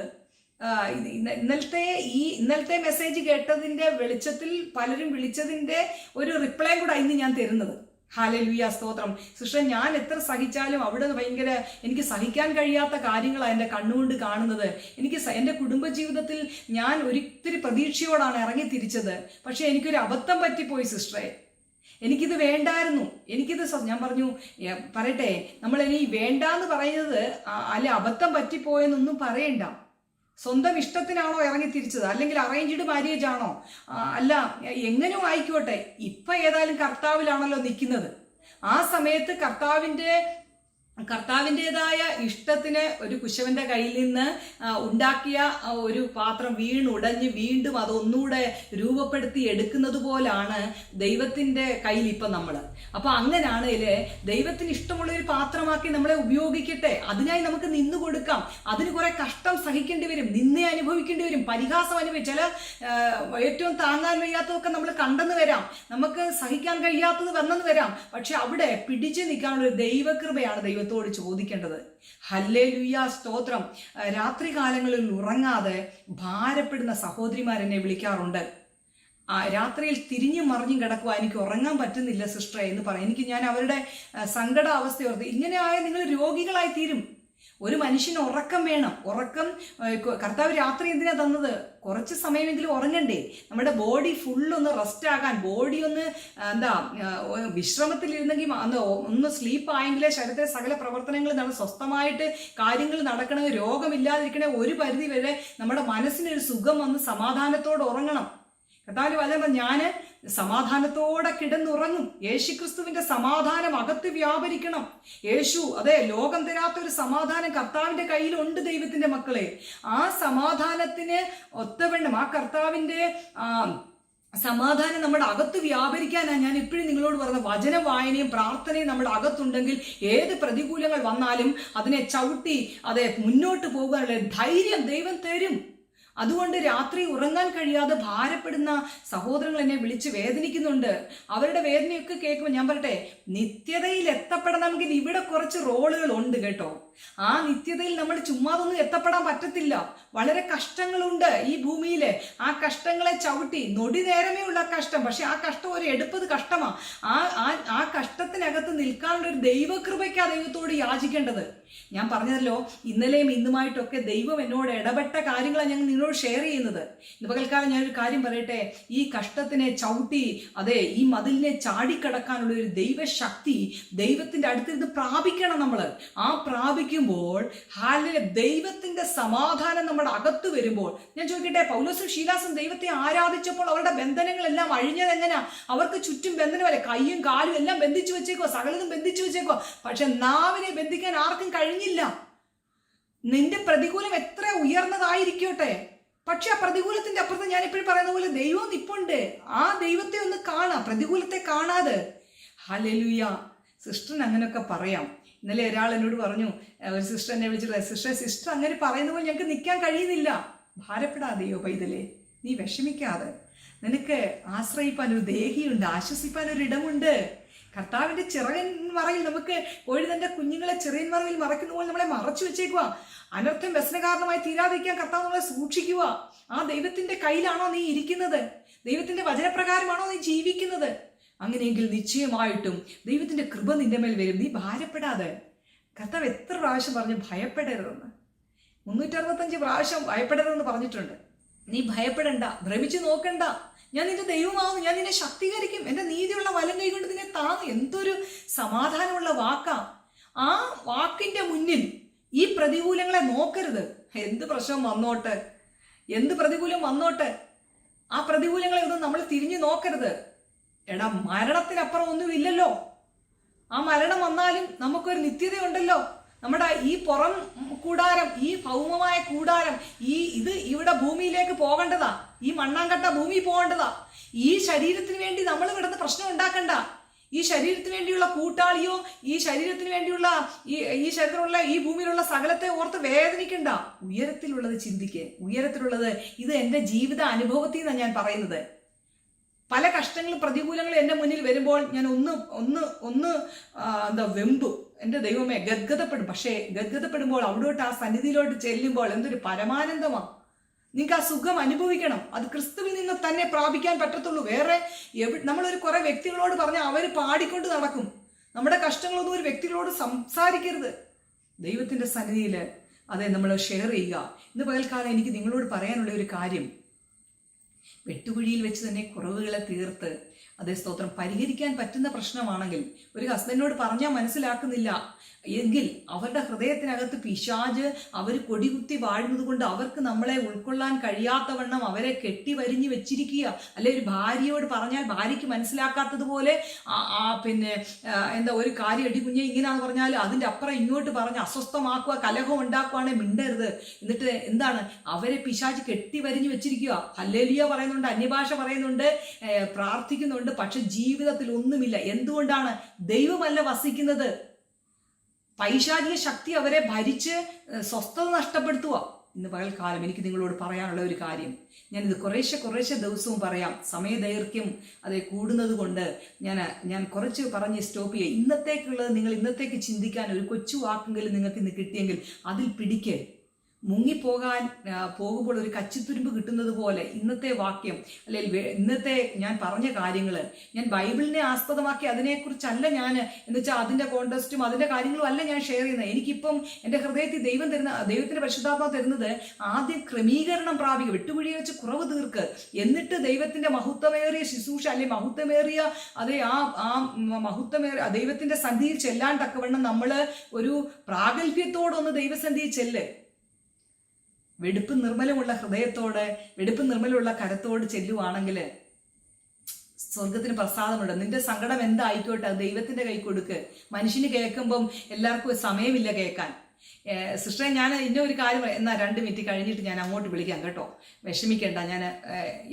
ഇന്നലത്തെ ഈ ഇന്നലത്തെ മെസ്സേജ് കേട്ടതിന്റെ വെളിച്ചത്തിൽ പലരും വിളിച്ചതിന്റെ ഒരു റിപ്ലൈ കൂടെ ഇന്ന് ഞാൻ തരുന്നത്. ഹാലലുയ സ്തോത്രം. സിസ്റ്റർ ഞാൻ എത്ര സഹിച്ചാലും അവിടെ ഭയങ്കര എനിക്ക് സഹിക്കാൻ കഴിയാത്ത കാര്യങ്ങളാണ് എന്റെ കണ്ണുകൊണ്ട് കാണുന്നത്. എനിക്ക് എന്റെ കുടുംബജീവിതത്തിൽ ഞാൻ ഒരിത്തിരി പ്രതീക്ഷയോടാണ് ഇറങ്ങി തിരിച്ചത്. പക്ഷേ എനിക്കൊരു അബദ്ധം പറ്റിപ്പോയി സിസ്റ്ററെ. എനിക്കിത് വേണ്ടായിരുന്നു. എനിക്കിത് ഞാൻ പറഞ്ഞു പറയട്ടെ നമ്മൾ ഇനി വേണ്ടാന്ന് പറയുന്നത് അല്ലെ അല്ല അബദ്ധം പറ്റിപ്പോയെന്നൊന്നും പറയണ്ട. സ്വന്തം ഇഷ്ടത്തിനാണോ ഇറങ്ങി തിരിച്ചത് അല്ലെങ്കിൽ അറേഞ്ച്ഡ് മാരേജ് ആണോ? അല്ല എങ്ങനെയോ ആയിക്കോട്ടെ. ഇപ്പൊ ഏതായാലും കർത്താവിലാണല്ലോ നിൽക്കുന്നത്. ആ സമയത്ത് കർത്താവിന്റെ കർത്താവിന്റെതായ ഇഷ്ടത്തിന് ഒരു കുശവന്റെ കയ്യിൽ നിന്ന് ഉണ്ടാക്കിയ ഒരു പാത്രം വീണുടഞ്ഞ് വീണ്ടും അതൊന്നുകൂടെ രൂപപ്പെടുത്തി എടുക്കുന്നത് പോലാണ് ദൈവത്തിന്റെ കയ്യിൽ ഇപ്പം നമ്മൾ. അപ്പോൾ അങ്ങനെയാണെങ്കിൽ ദൈവത്തിന് ഇഷ്ടമുള്ള ഒരു പാത്രമാക്കി നമ്മളെ ഉപയോഗിക്കട്ടെ. അതിനായി നമുക്ക് നിന്ന് കൊടുക്കാം. അതിന് കുറേ കഷ്ടം സഹിക്കേണ്ടി വരും നിന്നെ അനുഭവിക്കേണ്ടി വരും പരിഹാസം അനുഭവിക്കും. ചില ഏറ്റവും താങ്ങാൻ വയ്യാത്തതൊക്കെ നമ്മൾ കണ്ടെന്ന് വരാം. നമുക്ക് സഹിക്കാൻ കഴിയാത്തത് വന്നെന്ന് വരാം. പക്ഷെ അവിടെ പിടിച്ചു നിൽക്കാനുള്ള ദൈവകൃപയാണ് ദൈവത്തോട് ചോദിക്കേണ്ടത്. ഹല്ലേ ലുയ്യ സ്തോത്രം. രാത്രി കാലങ്ങളിൽ ഉറങ്ങാതെ ഭാരപ്പെടുന്ന സഹോദരിമാർ എന്നെ വിളിക്കാറുണ്ട്. ആ രാത്രിയിൽ തിരിഞ്ഞു മറിഞ്ഞും കിടക്കുക എനിക്ക് ഉറങ്ങാൻ പറ്റുന്നില്ല സിസ്റ്ററെ എന്ന് പറയും. എനിക്ക് ഞാൻ അവരുടെ സങ്കട അവസ്ഥ ഓർത്ത് ഇങ്ങനെ ആയ നിങ്ങൾ രോഗികളായി തീരും. ഒരു മനുഷ്യന് ഉറക്കം വേണം. ഉറക്കം കർത്താവ് രാത്രി എന്തിനാ തന്നത്? കുറച്ച് സമയമെങ്കിലും ഉറങ്ങണ്ടേ. നമ്മുടെ ബോഡി ഫുൾ ഒന്ന് റെസ്റ്റ് ആകാൻ ബോഡി ഒന്ന് എന്താ വിശ്രമത്തിലിരുന്നെങ്കിൽ മ- ഒന്ന് സ്ലീപ്പ് ആയെങ്കിലേ ശരീരത്തിലെ സകല പ്രവർത്തനങ്ങൾ നമ്മൾ സ്വസ്ഥമായിട്ട് കാര്യങ്ങൾ നടക്കണമെങ്കിൽ രോഗമില്ലാതിരിക്കണേ ഒരു പരിധി വരെ നമ്മുടെ മനസ്സിനൊരു സുഖം വന്ന് സമാധാനത്തോടെ ഉറങ്ങണം. കർത്താവ് അല്ല ഞാൻ സമാധാനത്തോടെ കിടന്നുറങ്ങും. യേശുക്രിസ്തുവിന്റെ സമാധാനം അകത്ത് വ്യാപരിക്കണം. യേശു അതെ ലോകം തരാത്ത ഒരു സമാധാനം കർത്താവിന്റെ കയ്യിലുണ്ട് ദൈവത്തിന്റെ മക്കളെ. ആ സമാധാനത്തിന് ഒത്തവണ്ണം ആ കർത്താവിന്റെ സമാധാനം നമ്മുടെ അകത്ത് വ്യാപരിക്കാനാണ് ഞാൻ ഇപ്പോഴും നിങ്ങളോട് പറഞ്ഞ വചന വായനയും പ്രാർത്ഥനയും നമ്മുടെ അകത്തുണ്ടെങ്കിൽ ഏത് പ്രതികൂലങ്ങൾ വന്നാലും അതിനെ ചവിട്ടി അതെ മുന്നോട്ട് പോകാനുള്ള ധൈര്യം ദൈവം തരും. അതുകൊണ്ട് രാത്രി ഉറങ്ങാൻ കഴിയാതെ ഭാരപ്പെടുന്ന സഹോദരങ്ങൾ എന്നെ വിളിച്ച് വേദനിക്കുന്നുണ്ട്. അവരുടെ വേദനയൊക്കെ കേൾക്കുമ്പോൾ ഞാൻ പറട്ടെ നിത്യതയിൽ എത്തപ്പെടണമെങ്കിൽ ഇവിടെ കുറച്ച് റോളുകൾ ഉണ്ട് കേട്ടോ. ആ നിത്യതയിൽ നമ്മൾ ചുമ്മാതൊന്നും എത്തപ്പെടാൻ പറ്റത്തില്ല. വളരെ കഷ്ടങ്ങളുണ്ട് ഈ ഭൂമിയിൽ ആ കഷ്ടങ്ങളെ ചവിട്ടി നൊടി നേരമേ ഉള്ള കഷ്ടം. പക്ഷെ ആ കഷ്ടം ഒരു എടുപ്പത് കഷ്ടമാ. ആ ആ ആ കഷ്ടത്തിനകത്ത് നിൽക്കാനുള്ള ഒരു ദൈവകൃപയ്ക്ക് ആ ദൈവത്തോട് യാചിക്കേണ്ടത്. ഞാൻ പറഞ്ഞതല്ലോ ഇന്നലെയും ഇന്നുമായിട്ടൊക്കെ ദൈവം എന്നോട് ഇടപെട്ട കാര്യങ്ങളാണ് ഞങ്ങൾ നിങ്ങളോട് ഷെയർ ചെയ്യുന്നത്. ഇന്ന് പകൽക്കാലം ഞാനൊരു കാര്യം പറയട്ടെ? ഈ കഷ്ടത്തിനെ ചവിട്ടി അതെ ഈ മതിലിനെ ചാടിക്കടക്കാനുള്ള ഒരു ദൈവശക്തി ദൈവത്തിന്റെ അടുത്തിരുന്ന് പ്രാപിക്കണം നമ്മൾ ആ പ്രാപിക്കുമ്പോൾ ഹാലിലെ ദൈവത്തിന്റെ സമാധാനം നമ്മുടെ അകത്ത് വരുമ്പോൾ ഞാൻ ചോദിക്കട്ടെ പൗലോസും ശീലാസും ദൈവത്തെ ആരാധിച്ചപ്പോൾ അവരുടെ ബന്ധനങ്ങളെല്ലാം അഴിഞ്ഞത് എങ്ങനെയാ അവർക്ക് ചുറ്റും ബന്ധനമല്ലേ കൈയും കാലും എല്ലാം ബന്ധിച്ചു വെച്ചേക്കോ സകലതും ബന്ധിച്ചു വെച്ചേക്കോ പക്ഷെ നാവിനെ ബന്ധിക്കാൻ ആർക്കും കഴിഞ്ഞില്ല. നിന്റെ പ്രതികൂലം എത്ര ഉയർന്നതായിരിക്കട്ടെ? പക്ഷെ ആ പ്രതികൂലത്തിന്റെ അപ്പുറത്ത് ഞാൻ എപ്പോഴും പറയുന്ന പോലെ ദൈവം നിപ്പുണ്ട്. ആ ദൈവത്തെ ഒന്ന് കാണാം. പ്രതികൂലത്തെ കാണാതെ. ഹലലുയ സിസ്റ്ററിന് അങ്ങനെയൊക്കെ പറയാം. ഇന്നലെ ഒരാൾ എന്നോട് പറഞ്ഞു ഒരു സിസ്റ്റർ എന്നെ വിളിച്ചിട്ട് സിസ്റ്റർ സിസ്റ്റർ അങ്ങനെ പറയുന്ന പോലെ ഞങ്ങൾക്ക് നിൽക്കാൻ കഴിയുന്നില്ല. ഭാരപ്പെടാതെയോ പൈതലേ. നീ വിഷമിക്കാതെ. നിനക്ക് ആശ്രയിപ്പാൻ ഒരു ദേഹിയുണ്ട് ആശ്വസിപ്പാൻ ഒരു ഇടമുണ്ട്. കർത്താവിന്റെ ചിറകൻ മറയിൽ നമുക്ക് കോഴി തന്റെ കുഞ്ഞുങ്ങളെ ചെറിയൻ മറയിൽ മറയ്ക്കുന്ന പോലെ നമ്മളെ മറച്ചു വെച്ചേക്കുക അനർത്ഥം വ്യസനകാരണമായി തീരാതിരിക്കാൻ കർത്താവ് നമ്മളെ സൂക്ഷിക്കുക ആ ദൈവത്തിന്റെ കയ്യിലാണോ നീ ഇരിക്കുന്നത്? ദൈവത്തിന്റെ വചനപ്രകാരമാണോ നീ ജീവിക്കുന്നത്? അങ്ങനെയെങ്കിൽ നിശ്ചയമായിട്ടും ദൈവത്തിന്റെ കൃപ നിന്റെ മേൽ വരും. നീ ഭാരപ്പെടാതെ. കർത്താവ് എത്ര പ്രാവശ്യം പറഞ്ഞു ഭയപ്പെടരുതെന്ന്. മുന്നൂറ്ററുപത്തഞ്ച് പ്രാവശ്യം ഭയപ്പെടരുതെന്ന് പറഞ്ഞിട്ടുണ്ട്. നീ ഭയപ്പെടണ്ട ഭ്രമിച്ചു നോക്കണ്ട. ഞാൻ നിന്റെ ദൈവമാകുന്നു ഞാൻ നിന്നെ ശക്തീകരിക്കും. എന്റെ നീതിയുള്ള വലം കൈകൊണ്ട് നിന്നെ താങ്ങും എന്തൊരു സമാധാനമുള്ള വാക്കാ. ആ വാക്കിന്റെ മുന്നിൽ ഈ പ്രതികൂലങ്ങളെ നോക്കരുത്. എന്ത് പ്രശ്നം വന്നോട്ടെ? എന്ത് പ്രതികൂലം വന്നോട്ടെ? ആ പ്രതികൂലങ്ങളെ ഒന്നും നമ്മൾ തിരിഞ്ഞു നോക്കരുത്. എടാ മരണത്തിനപ്പുറം ഒന്നും ഇല്ലല്ലോ. ആ മരണം വന്നാലും നമുക്കൊരു നിത്യതയുണ്ടല്ലോ. നമ്മുടെ ഈ പുറം കൂടാരം ഈ ഭൗമമായ കൂടാരം ഈ ഇത് ഇവിടെ ഭൂമിയിലേക്ക് പോകേണ്ടതാ. ഈ മണ്ണാങ്കട്ട ഭൂമി പോകേണ്ടതാ. ഈ ശരീരത്തിന് വേണ്ടി നമ്മൾ കിടന്ന് പ്രശ്നം ഉണ്ടാക്കണ്ട. ഈ ശരീരത്തിന് വേണ്ടിയുള്ള കൂട്ടാളിയോ ഈ ശരീരത്തിന് വേണ്ടിയുള്ള ഈ ഈ ശരീരത്തിലുള്ള ഈ ഭൂമിയിലുള്ള സകലത്തെ ഓർത്ത് വേദനിക്കണ്ട. ഉയരത്തിലുള്ളത് ചിന്തിക്ക്. ഉയരത്തിലുള്ളത് ഇത് എന്റെ ജീവിത അനുഭവത്തിൽ നിന്നാണ് ഞാൻ പറയുന്നത്. പല കഷ്ടങ്ങളും പ്രതികൂലങ്ങളും എന്റെ മുന്നിൽ വരുമ്പോൾ ഞാൻ ഒന്ന് ഒന്ന് ഒന്ന് എന്താ വെമ്പും. എന്റെ ദൈവമേ ഗദ്ഗതപ്പെടും. പക്ഷേ ഗദ്ഗതപ്പെടുമ്പോൾ അവിടോട്ട് ആ സന്നിധിയിലോട്ട് ചെല്ലുമ്പോൾ എന്തൊരു പരമാനന്ദമാണ് നിങ്ങൾക്ക് ആ സുഖം അനുഭവിക്കണം. അത് ക്രിസ്തുവിൽ നിന്ന് തന്നെ പ്രാപിക്കാൻ പറ്റത്തുള്ളൂ. വേറെ എവി നമ്മളൊരു കുറേ വ്യക്തികളോട് പറഞ്ഞാൽ അവർ പാടിക്കൊണ്ട് നടക്കും. നമ്മുടെ കഷ്ടങ്ങളൊന്നും ഒരു വ്യക്തികളോട് സംസാരിക്കരുത്. ദൈവത്തിന്റെ സന്നിധിയിൽ അതെ നമ്മൾ ഷെയർ ചെയ്യുക. ഇന്ന് പകൽക്കാലം എനിക്ക് നിങ്ങളോട് പറയാനുള്ള ഒരു കാര്യം. വെട്ടുകുഴിയിൽ വെച്ച് തന്നെ കുറവുകളെ തീർത്ത് അതേ സ്തോത്രം പരിഹരിക്കാൻ പറ്റുന്ന പ്രശ്നമാണെങ്കിൽ ഒരു ഹസ്ബൻഡിനോട് പറഞ്ഞാൽ മനസ്സിലാക്കുന്നില്ല. എങ്കിൽ അവരുടെ ഹൃദയത്തിനകത്ത് പിശാജ് അവർ കൊടികുത്തി വാഴുന്നത് കൊണ്ട് അവർക്ക് നമ്മളെ ഉൾക്കൊള്ളാൻ കഴിയാത്തവണ്ണം അവരെ കെട്ടി വരിഞ്ഞു വെച്ചിരിക്കുക. അല്ലെ ഒരു ഭാര്യയോട് പറഞ്ഞാൽ ഭാര്യയ്ക്ക് മനസ്സിലാക്കാത്തതുപോലെ ആ- പിന്നെ എന്താ ഒരു കാര്യം എടി കുഞ്ഞെ ഇങ്ങനെയാന്ന് പറഞ്ഞാൽ അതിന്റെ അപ്പുറം ഇങ്ങോട്ട് പറഞ്ഞ് അസ്വസ്ഥമാക്കുക കലഹം ഉണ്ടാക്കുകയാണെങ്കിൽ മിണ്ടരുത്. എന്നിട്ട് എന്താണ്? അവരെ പിശാജ് കെട്ടി വരിഞ്ഞു വെച്ചിരിക്കുക. ഹല്ലേലിയ പറയുന്നുണ്ട് അന്യഭാഷ പറയുന്നുണ്ട് പ്രാർത്ഥിക്കുന്നുണ്ട് പക്ഷെ ജീവിതത്തിൽ ഒന്നുമില്ല. എന്തുകൊണ്ടാണ്? ദൈവമല്ല വസിക്കുന്നത്. പൈശാചിക ശക്തി അവരെ ഭരിച്ച് സ്വസ്ഥത നഷ്ടപ്പെടുത്തുക ഇന്ന് പകൽക്കാലം എനിക്ക് നിങ്ങളോട് പറയാനുള്ള ഒരു കാര്യം. ഞാനിത് കുറേശ്ശെ കുറേശ്ശെ ദിവസവും പറയാം. സമയദൈർഘ്യം അത് കൂടുന്നത് കൊണ്ട് ഞാൻ ഞാൻ കുറച്ച് പറഞ്ഞ് സ്റ്റോപ്പ് ചെയ്യുക ഇന്നത്തേക്കുള്ളത് നിങ്ങൾ ഇന്നത്തേക്ക് ചിന്തിക്കാൻ ഒരു കൊച്ചു വാക്കെങ്കിലും നിങ്ങൾക്ക് ഇന്ന് കിട്ടിയെങ്കിൽ അതിൽ പിടിക്ക് മുങ്ങിപ്പോകാൻ പോകുമ്പോൾ ഒരു കച്ചിത്തുരുമ്പ് കിട്ടുന്നത് പോലെ ഇന്നത്തെ വാക്യം അല്ലെങ്കിൽ ഇന്നത്തെ ഞാൻ പറഞ്ഞ കാര്യങ്ങൾ ഞാൻ ബൈബിളിനെ ആസ്പദമാക്കി അതിനെക്കുറിച്ചല്ല ഞാൻ എന്ന് വെച്ചാൽ അതിന്റെ കോണ്ടസ്റ്റും അതിന്റെ കാര്യങ്ങളും അല്ല ഞാൻ ഷെയർ ചെയ്യുന്നത്. എനിക്കിപ്പം എന്റെ ഹൃദയത്തിൽ ദൈവം തരുന്ന ദൈവത്തിന്റെ പരിശുദ്ധാത്മ തരുന്നത് ആദ്യം ക്രമീകരണം പ്രാപിക്കുക വിട്ടുകുഴിയെ വെച്ച് കുറവ് തീർക്ക്. എന്നിട്ട് ദൈവത്തിന്റെ മഹത്വമേറിയ ശുശ്രൂഷ അല്ലെങ്കിൽ മഹത്വമേറിയ അതെ ആ ആ മഹത്വമേറിയ ദൈവത്തിന്റെ സന്ധിയിൽ ചെല്ലാൻ തക്കവണ്ണം നമ്മൾ ഒരു പ്രാഗൽഭ്യത്തോടൊന്ന് ദൈവസന്ധിയിൽ ചെല്ല്. വെടുപ്പ് നിർമ്മലമുള്ള ഹൃദയത്തോടെ വെടുപ്പ് നിർമ്മലമുള്ള കരത്തോട് ചെല്ലുവാണെങ്കിൽ സ്വർഗത്തിന് പ്രസാദമുണ്ട്. നിന്റെ സങ്കടം എന്തായിക്കോട്ടെ? ദൈവത്തിന്റെ കൈ കൊടുക്ക്. മനുഷ്യന് കേൾക്കുമ്പം എല്ലാവർക്കും സമയമില്ല കേൾക്കാൻ. സിസ്റ്ററെ ഞാൻ ഇന്ന ഒരു കാര്യം. എന്നാ രണ്ട് മിനിറ്റ് കഴിഞ്ഞിട്ട് ഞാൻ അങ്ങോട്ട് വിളിക്കാം കേട്ടോ. വിഷമിക്കേണ്ട ഞാൻ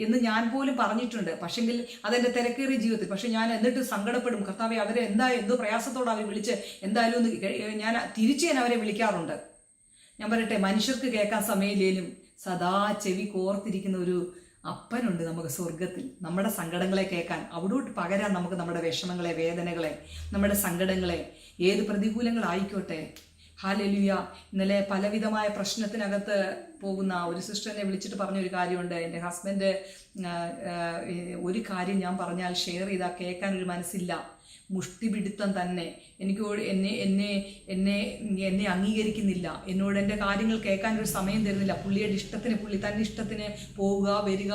എന്ന് ഞാൻ പോലും പറഞ്ഞിട്ടുണ്ട്. പക്ഷെങ്കിൽ അതെന്റെ തിരക്കേറിയ ജീവിതത്തിൽ. പക്ഷെ ഞാൻ എന്നിട്ട് സങ്കടപ്പെടും. കർത്താവെ അവരെ എന്താ എന്തോ പ്രയാസത്തോടെ അവർ വിളിച്ച് എന്തായാലും ഞാൻ തിരിച്ച് ഞാൻ അവരെ വിളിക്കാറുണ്ട്. ഞാൻ പറയട്ടെ മനുഷ്യർക്ക് കേൾക്കാൻ സമയമില്ലേലും സദാ ചെവി കോർത്തിരിക്കുന്ന ഒരു അപ്പനുണ്ട് നമുക്ക് സ്വർഗത്തിൽ നമ്മുടെ സങ്കടങ്ങളെ കേൾക്കാൻ അവിടോട്ട് പകരാൻ നമുക്ക് നമ്മുടെ വിഷമങ്ങളെ വേദനകളെ നമ്മുടെ സങ്കടങ്ങളെ ഏത് പ്രതികൂലങ്ങളായിക്കോട്ടെ. ഹാലലുയ ഇന്നലെ പലവിധമായ പ്രശ്നത്തിനകത്ത് പോകുന്ന ഒരു സിസ്റ്ററിനെ വിളിച്ചിട്ട് പറഞ്ഞ ഒരു കാര്യമുണ്ട്. എന്റെ ഹസ്ബൻഡ് ഒരു കാര്യം ഞാൻ പറഞ്ഞാൽ ഷെയർ ചെയ്താൽ കേൾക്കാൻ ഒരു മനസ്സില്ല. മുഷ്ടിപിടുത്തം തന്നെ. എനിക്ക് എന്നെ എന്നെ എന്നെ എന്നെ അംഗീകരിക്കുന്നില്ല. എന്നോട് എന്റെ കാര്യങ്ങൾ കേൾക്കാൻ ഒരു സമയം തരുന്നില്ല. പുള്ളിയുടെ ഇഷ്ടത്തിന് പുള്ളി തന്റെ ഇഷ്ടത്തിന് പോവുക വരിക